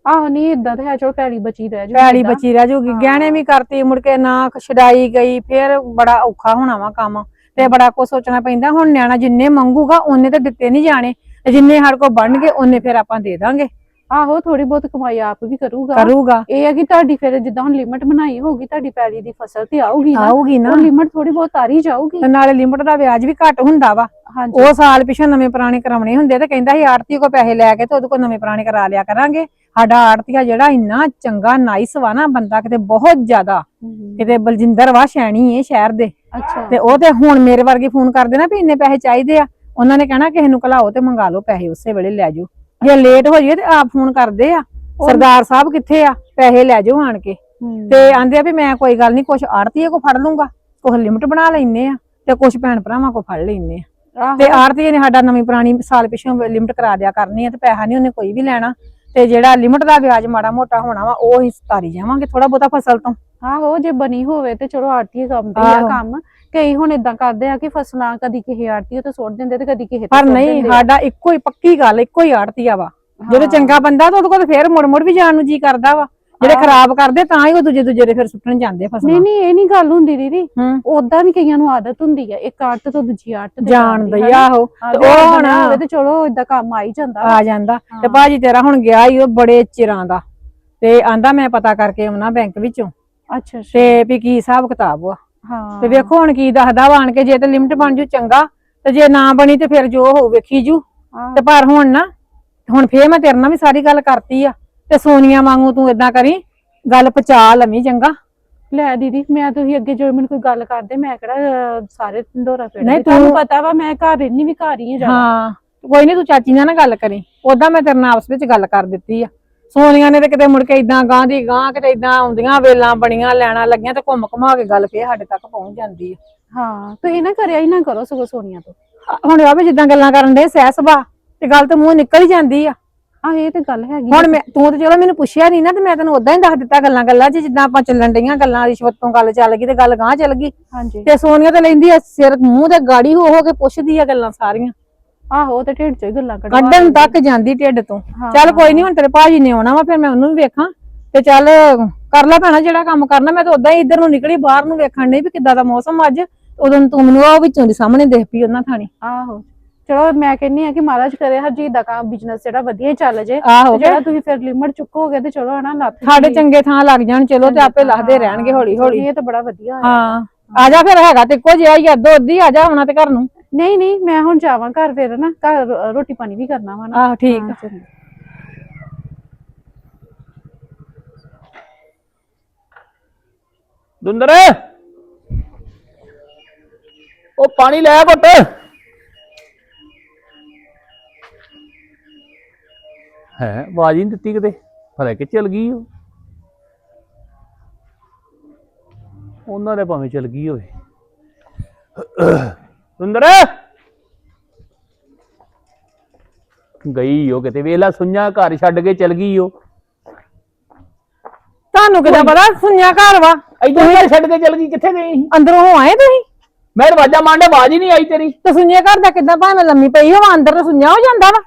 ਆਹੋ ਨਹੀਂ ਇਦਾਂ ਤੇ ਹੈ ਚਲੋ ਪੈਲੀ ਬਚੀ ਰਹਿ ਜੂ ਪੈਲੀ ਬਚੀ ਰਹਿ ਜੂਗੀ ਗਹਿਣੇ ਵੀ ਕਰਤੀ ਮੁੜ ਕੇ ਨਾ ਛਡਾਈ ਗਈ ਫਿਰ ਬੜਾ ਔਖਾ ਹੋਣਾ ਵਾ ਕੰਮ। ਤੇ ਬੜਾ ਕੁਝ ਸੋਚਣਾ ਪੈਂਦਾ ਹੁਣ ਨਿਆਣਾ ਜਿੰਨੇ ਮੰਗੂਗਾ ਉਹਨੇ ਤੇ ਦਿੱਤੇ ਨਹੀਂ ਜਾਣੇ। ਜਿੰਨੇ ਸਾਡੇ ਕੋ ਬਣਨਗੇ ਉਹਨੇ ਫਿਰ ਆਪਾਂ ਦੇ ਦਾਂਗੇ। ਆਹੋ ਥੋੜੀ ਬਹੁਤ ਕਮਾਈ ਆਪ ਵੀ ਕਰੂਗਾ। ਕਰੂਗਾ। ਇਹ ਹੈ ਕਿ ਤੁਹਾਡੀ ਫਿਰ ਜਿੱਦਾਂ ਹੁਣ ਲਿਮਟ ਬਣਾਈ ਹੋਗੀ ਤੁਹਾਡੀ ਪੈਲੀ ਦੀ ਫਸਲ ਤੇ ਆਊਗੀ ਨਾ ਆਊਗੀ ਨਾ। ਉਹ ਲਿਮਟ ਥੋੜੀ ਬਹੁਤ ਤਾਰੀ ਜਾਊਗੀ। ਤੇ ਨਾਲੇ ਲਿਮਟ ਦਾ ਵਿਆਜ ਵੀ ਘੱਟ ਹੁੰਦਾ ਵਾ। ਹਾਂਜੀ। ਉਹ ਸਾਲ ਪਿਛੋਂ ਨਵੇਂ ਪੁਰਾਣੇ ਕਰਾਉਣੇ ਹੁੰਦੇ ਤੇ ਕਹਿੰਦਾ ਸੀ ਆੜਤੀ ਕੋ ਪੈਸੇ ਲੈ ਕੇ ਤੇ ਉਹਦੇ ਕੋ ਨਵੇਂ ਪੁਰਾਣੇ ਕਰਾ ਲਿਆ ਕਰਾਂਗੇ। ਸਾਡਾ ਆੜਤੀਆ ਜਿਹੜਾ ਇੰਨਾ ਚੰਗਾ ਨਾਈਸ ਵਾ ਨਾ ਬੰਦਾ ਕਿਤੇ ਬਹੁਤ ਜ਼ਿਆਦਾ। ਕਿਤੇ ਬਲਜਿੰਦਰ ਵਾ ਸ਼ੈਣੀ ਏ ਸ਼ਹਿਰ ਦੇ। ਅੱਛਾ। ਤੇ ਉਹ ਤੇ ਹੁਣ ਮੇਰੇ ਵਰਗੇ ਫੋਨ ਕਰਦੇ ਨਾ ਵੀ ਇੰਨੇ ਪੈਸੇ ਚਾਹੀਦੇ ਆ। ਉਹਨਾਂ ਨੇ ਕਹਿਣਾ ਕਿਸੇ ਨੂੰ ਘਲਾਓ ਤੇ ਮੰਗਾ ਲਓ ਪੈਸੇ ਉਸੇ ਵੇਲੇ ਲੈ ਜਾਓ ਜੇ ਲੇਟ ਹੋ ਜਾਈਏ ਤੇ ਆਪ ਫੋਨ ਕਰਦੇ ਆ। ਸਰਦਾਰ ਸਾਹਿਬ ਕਿੱਥੇ ਆ? ਪੈਸੇ ਲੈ ਜਾਓ ਆਣ ਕੇ। ਤੇ ਆਂਦੇ ਆ ਵੀ ਮੈਂ ਕੋਈ ਗੱਲ ਨਹੀਂ ਕੁਛ ਆੜਤੀਏ ਕੋ ਫੜ ਲੂੰਗਾ ਕੁਛ ਲਿਮਟ ਬਣਾ ਲੈਨੇ ਆ ਤੇ ਕੁਛ ਭੈਣ ਭਰਾਵਾਂ ਕੋ ਫੜ ਲੈਨੇ ਆ। ਤੇ ਆੜਤੀਏ ਨੇ ਸਾਡਾ ਨਵੀਂ ਪੁਰਾਣੀ ਸਾਲ ਪਿਛੋਂ ਲਿਮਟ ਕਰਾ ਦਿਆ ਕਰਨੀ ਆ ਤੇ ਪੈਸਾ ਨਹੀਂ ਉਹਨੇ ਕੋਈ ਵੀ ਲੈਣਾ। ਤੇ ਜਿਹੜਾ ਲਿਮਟ ਦਾ ਵਿਆਜ ਮਾੜਾ ਮੋਟਾ ਹੋਣਾ ਵਾ ਉਹ ਹੀ ਤਾਰੀ ਜਾਵਾਂਗੇ ਥੋੜਾ ਬਹੁਤਾ ਫਸਲ ਤੋਂ। ਆਹੋ ਜੇ ਬਣੀ ਹੋਵੇ ਤੇ ਚਲੋ ਆੜਤੀ ਕੰਮ ਤੇ ਆ। ਕੰਮ। ਕਈ ਹੁਣ ਇਦਾਂ ਕਰਦੇ ਆ ਕਿ ਫਸਲਾਂ ਕਦੀ ਕਿਸੇ ਆੜਤੀ ਤੇ ਸੁੱਟ ਦਿੰਦੇ ਤੇ ਕਦੀ ਕਿਸੇ ਪਰ ਨਹੀਂ ਆ। ਸਾਡਾ ਇੱਕੋ ਹੀ ਪੱਕੀ ਗੱਲ ਇੱਕੋ ਹੀ ਆੜਤੀਆ ਵਾ ਜਦੋਂ। ਚੰਗਾ ਬੰਦਾ ਤਾਂ ਉਹਦੇ ਕੋਲ ਫੇਰ ਮੁੜ ਮੁੜ ਵੀ ਜਾਣ ਨੂੰ ਜੀ ਕਰਦਾ ਵਾ ਜਿਹੜੇ। ਖਰਾਬ ਕਰਦੇ ਤਾਂ ਹੀ ਉਹ ਦੂਜੇ ਦੂਜੇ ਦੇ ਫਿਰ ਸੁੱਟਣ ਜਾਂਦੇ ਆ ਫਸਲਾਂ ਨਹੀਂ ਨਹੀਂ ਇਹ ਨਹੀਂ ਗੱਲ ਹੁੰਦੀ ਦੀਦੀ ਉਦਾਂ ਵੀ ਕਈਆਂ ਨੂੰ ਆਦਤ ਹੁੰਦੀ ਆ ਇੱਕ ਆੜਤ ਤੋਂ ਦੂਜੀ ਆੜਤ ਤੇ ਜਾਣ ਦੀ, ਦਈ ਹਨਾ? ਆਹੋ ਉਹ ਹੁਣ ਤੇ ਚਲੋ ਇਦਾਂ ਕੰਮ ਆ ਹੀ ਜਾਂਦਾ। ਆ ਜਾਂਦਾ ਤੇ। ਭਾਜੀ ਤੇਰਾ ਹੁਣ ਗਿਆ ਹੀ ਉਹ ਬੜੇ ਚਿਰਾਂ ਦਾ ਤੇ ਆਂਦਾ ਮੈਂ ਪਤਾ ਕਰਕੇ ਆਉਣਾ ਬੈਂਕ ਵਿੱਚੋਂ ਅੱਛਾ ਤੇ ਵੀ ਕੀ ਹਿਸਾਬ ਕਿਤਾਬ ਵਾ ਹਾਂ। ਤੇ ਵੇਖੋ ਹੁਣ ਕੀ ਦੱਸਦਾ ਵਾ ਆਣ ਕੇ ਜੇ ਤੇ ਲਿਮਟ ਬਣ ਜੂ ਚੰਗਾ ਤੇ ਜੇ ਨਾ ਬਣੀ ਤੇ ਫਿਰ ਜੋ ਹੋਊ ਵੇਖੀ ਜੂ। ਤੇ ਪਰ ਹੁਣ ਨਾ ਹੁਣ ਫੇਰ ਮੈਂ ਤੇਰੇ ਨਾਲ ਵੀ ਸਾਰੀ ਗੱਲ ਕਰਤੀ ਆ ਤੇ ਸੋਨੀਆ ਵਾਂਗੂ ਤੂੰ ਇਦਾਂ ਕਰੀ ਗੱਲ ਪਚਾ ਲਵੀਂ ਚੰਗਾ। ਲੈ ਦੀਦੀ ਮੈਂ ਤੁਸੀਂ ਅੱਗੇ ਜੋ ਮੈਨੂੰ ਕੋਈ ਗੱਲ ਕਰਦੇ ਮੈਂ ਕਿਹੜਾ ਸਾਰੇ ਢੰਡੋਰਾ ਫੇੜ ਨਹੀਂ, ਤੁਹਾਨੂੰ ਪਤਾ ਵਾ ਮੈਂ ਘਰ ਰਹਿਣੀ ਵੀ ਘਰ ਹੀ। ਹਾਂ ਕੋਈ ਨਹੀਂ ਤੂੰ ਚਾਚੀ ਨਾਲ ਨਾ ਗੱਲ ਕਰੀ ਉਦਾਂ ਮੈਂ ਤੇਰੇ ਨਾਲ ਆਪਸ ਵਿੱਚ ਗੱਲ ਕਰ ਦਿੱਤੀ ਆ। ਸੋਨੀਆ ਨੇ ਤੇ ਕਿਤੇ ਮੁੜ ਕੇ ਇਦਾਂ ਗਾਂ ਦੀ ਗਾਂ ਕਿਤੇ ਇਦਾਂ ਆਉਂਦੀਆਂ ਵੇਲਾਂ ਬਣੀਆਂ ਲੈਣਾ ਲੱਗੀਆਂ ਤੇ ਘੁੰਮ ਘੁਮਾ ਕੇ ਗੱਲ ਫੇਰ ਸਾਡੇ ਤੱਕ ਪਹੁੰਚ ਜਾਂਦੀ ਆ। ਹਾਂ ਤੁਸੀਂ ਨਾ ਕਰਿਆ ਹੀ ਨਾ ਕਰੋ ਸਗੋਂ ਸੋਨੀਆ ਤੋਂ। ਹੁਣ ਆ ਵੀ ਜਿੱਦਾਂ ਗੱਲਾਂ ਕਰਨ ਦੇ ਸਹਿ ਸੁਭਾ ਤੇ ਗੱਲ ਤੇ ਮੂੰਹ ਨਿਕਲ ਹੀ ਜਾਂਦੀ ਆ। ਆਹ ਇਹ ਤੇ ਗੱਲ ਹੈਗੀ ਹੁਣ ਮੈਂ ਤੂੰ ਤੇ ਚਲੋ ਮੈਨੂੰ ਪੁੱਛਿਆ ਨਹੀਂ ਨਾ ਤੇ ਮੈਂ ਤੈਨੂੰ ਉਦਾਂ ਹੀ ਦੱਸ ਦਿੱਤਾ ਗੱਲਾਂ ਗੱਲਾਂ 'ਚ ਜਿੱਦਾਂ ਆਪਾਂ ਚੱਲਣ ਡਈਆਂ ਗੱਲਾਂ ਰਿਸ਼ਵਤ ਤੋਂ ਗੱਲ ਚੱਲ ਗਈ ਤੇ ਗੱਲ ਗਾਂ ਚੱਲ ਗਈ। ਹਾਂਜੀ। ਤੇ ਸੋਨੀਆ ਤੇ ਲੈਂਦੀ ਆ ਸਿਰ ਮੂੰਹ ਤੇ ਗਾੜੀ ਹੋ ਹੋ ਕੇ ਪੁੱਛਦੀ ਆ ਗੱਲਾਂ ਸਾਰੀਆਂ। ਆਹੋ ਉਹ ਤੇ ਢਿੱਡ ਚੋਂ ਹੀ ਗੱਲਾਂ ਕਢਵਾ ਕੱਢਣ ਤੱਕ ਜਾਂਦੀ ਢਿੱਡ ਤੋਂ। ਹਾਂ, ਚੱਲ ਕੋਈ ਨਹੀਂ ਹੁਣ ਤੇਰੇ ਭਾਜੀ ਨੇ ਆਉਣਾ ਵਾ ਫਿਰ ਮੈਂ ਉਹਨੂੰ ਵੀ ਵੇਖਾਂ। ਤੇ ਚੱਲ ਕਰ ਲੈ ਭੈਣਾ ਜਿਹੜਾ ਕੰਮ ਕਰਨਾ ਮੈਂ ਤਾਂ ਉਦਾਂ ਹੀ ਇੱਧਰ ਨੂੰ ਨਿਕਲੀ ਬਾਹਰ ਨੂੰ ਵੇਖਣ ਨਹੀਂ ਵੀ ਕਿੱਦਾਂ ਦਾ ਮੌਸਮ ਅੱਜ। ਉਦੋਂ ਤੂੰ ਮੈਨੂੰ ਉਹ ਵਿੱਚੋਂ ਦੀ ਸਾਹਮਣੇ ਦੇਖ ਪਈ ਉਹਨਾਂ ਥਾਣੀ। ਆਹੋ। ਚਲੋ ਮੈਂ ਕਹਿੰਨੀ ਆ ਕਿ ਮਹਾਰਾਜ ਕਰੇ ਹਰਜੀਤ ਦਾ ਕੰਮ ਬਿਜ਼ਨਸ ਜਿਹੜਾ ਵਧੀਆ ਹੀ ਚੱਲ ਜੇ। ਆਹੋ। ਤੇ ਜਿਹੜਾ ਤੁਸੀਂ ਫਿਰ ਲਿਮਟ ਚੁੱਕੋਗੇ ਤੇ ਚਲੋ ਹਨਾ ਲੱਤ ਸਾਡੇ ਚੰਗੇ ਥਾਂ ਲੱਗ ਜਾਣ ਚਲੋ ਤੇ ਆਪੇ ਲੱਥਦੇ ਰਹਿਣਗੇ ਹੌਲੀ ਹੌਲੀ ਇਹ ਤਾਂ ਬੜਾ ਵਧੀਆ ਹੋਇਆ। ਹਾਂ। ਆ ਜਾ ਫਿਰ ਹੈਗਾ ਤੇ ਇੱਕੋ ਜਿਹਾ ਹੀ ਆ ਦੋ ਅੱਧੀ ਆ ਜਾ ਆਉਣਾ ਤੇ ਘਰ ਨੂੰ। ਨਹੀਂ ਨਹੀਂ ਮੈਂ ਹੁਣ ਜਾਵਾਂ ਘਰ ਫਿਰ ਨਾ ਘਰ ਰੋ- ਰੋਟੀ ਪਾਣੀ ਵੀ ਕਰਨਾ ਵਾ ਨਾ। ਆਹ ਠੀਕ ਹਾਂ, ਆ। ਚੰਗਾ। ਦੁੰਦਰ! ਉਹ ਪਾਣੀ ਲੈ ਆ ਘੁੱਟ। ਹੈ ਆਵਾਜ਼ ਹੀ ਨਹੀਂ ਦਿੱਤੀ ਕਿਤੇ। ਭਲੇ ਕਿ ਚਲ ਗਈ ਉਹ? ਉਹਨਾਂ ਦੇ ਭਾਵੇਂ ਚਲ ਗਈ ਹੋਵੇ। ਦੁੰਦਰ ਗਈ ਉਹ ਕਿਤੇ ਵੇਲਾ ਸੁਣਿਆ ਘਰ ਛੱਡ ਕੇ ਚਲ ਗਈ ਉਹ ਤੁਹਾਨੂੰ ਕਿਦਾਂ ਪਤਾ? ਸੁਣਿਆ ਘਰ ਵਾ। ਇੱਧਰ ਘਰ ਛੱਡ ਕੇ ਚਲ ਗਈ ਕਿੱਥੇ ਗਈ ਸੀ? ਅੰਦਰੋਂ ਹੋ ਆਏ ਤੁਸੀਂ? ਮੈਂ ਆਵਾਜ਼ਾਂ ਮਾਰਦਾ ਆਵਾਜ਼ ਹੀ ਨਹੀਂ ਆਈ ਤੇਰੀ। ਤੇ ਸੁਣਿਆ ਘਰ ਦਾ ਕਿਦਾਂ ਭਾਵੇਂ ਲੰਮੀ ਪਈ ਹੋਵਾਂ ਅੰਦਰ ਤਾਂ ਸੁਣਿਆ ਹੋ ਜਾਂਦਾ ਵਾ।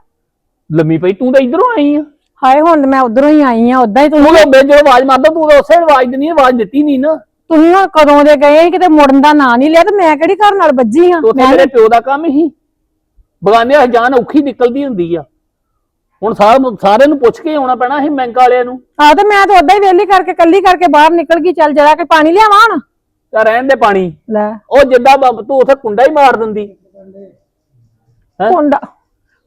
ਲੰਮੀ ਪਈ ਤੂੰ ਤਾਂ ਇਧਰੋਂ ਆਈ ਆ। ਹਾਏ ਹੁਣ ਮੈਂ ਉਧਰੋਂ ਹੀ ਆਈ ਆ ਉਦਾਂ ਹੀ ਤੂੰ ਤੁਸੀਂ ਤਾਂ ਬੇ ਜਦੋਂ ਆਵਾਜ਼ ਮਾਰਦਾ ਤੂੰ ਤਾਂ ਉਸੇ ਆਵਾਜ਼ ਦਿੰਦੀ ਆਵਾਜ਼ ਦਿੱਤੀ ਨਹੀਂ ਨਾ। ਤੁਸੀਂ ਹੁਣ ਕਦੋਂ ਦੇ ਗਏ ਸੀ ਕਿਤੇ ਮੁੜਨ ਦਾ ਨਾਂ ਨਹੀਂ ਲਿਆ ਤੇ ਮੈਂ ਕਿਹੜੀ ਘਰ ਨਾਲ ਵੱਜੀ ਆ? ਤੇ ਉੱਥੇ ਮੇਰੇ ਪਿਓ ਦਾ ਕੰਮ ਹੀ। ਬਗਾਨੇ ਹੱਥ ਜਾਨ ਔਖੀ ਨਿਕਲਦੀ ਹੁੰਦੀ ਆ। ਹੁਣ ਸਾਰ ਸਾਰਿਆਂ ਨੂੰ ਪੁੱਛ ਕੇ ਆਉਣਾ ਪੈਣਾ ਸੀ ਬੈਂਕ ਵਾਲਿਆਂ ਨੂੰ। ਆ ਤੇ ਮੈਂ ਤਾਂ ਉਦਾਂ ਹੀ ਵੇਲੀ ਕਰਕੇ ਕੱਲੀ ਕਰਕੇ ਬਾਹਰ ਨਿਕਲ ਗਈ ਚੱਲ ਜਰਾ ਕੇ ਪਾਣੀ ਲਿਆਵਾਂ? ਹੁਣ ਤਾਂ ਰਹਿਣ ਦੇ ਪਾਣੀ। ਲੈ। ਉਹ ਜਿੱਦਾਂ ਬ- ਤੂੰ ਉੱਥੇ ਕੁੰਡਾ ਹੀ ਮਾਰ ਦਿੰਦੀ। ਹੈਂ? ਕੁੰਡਾ?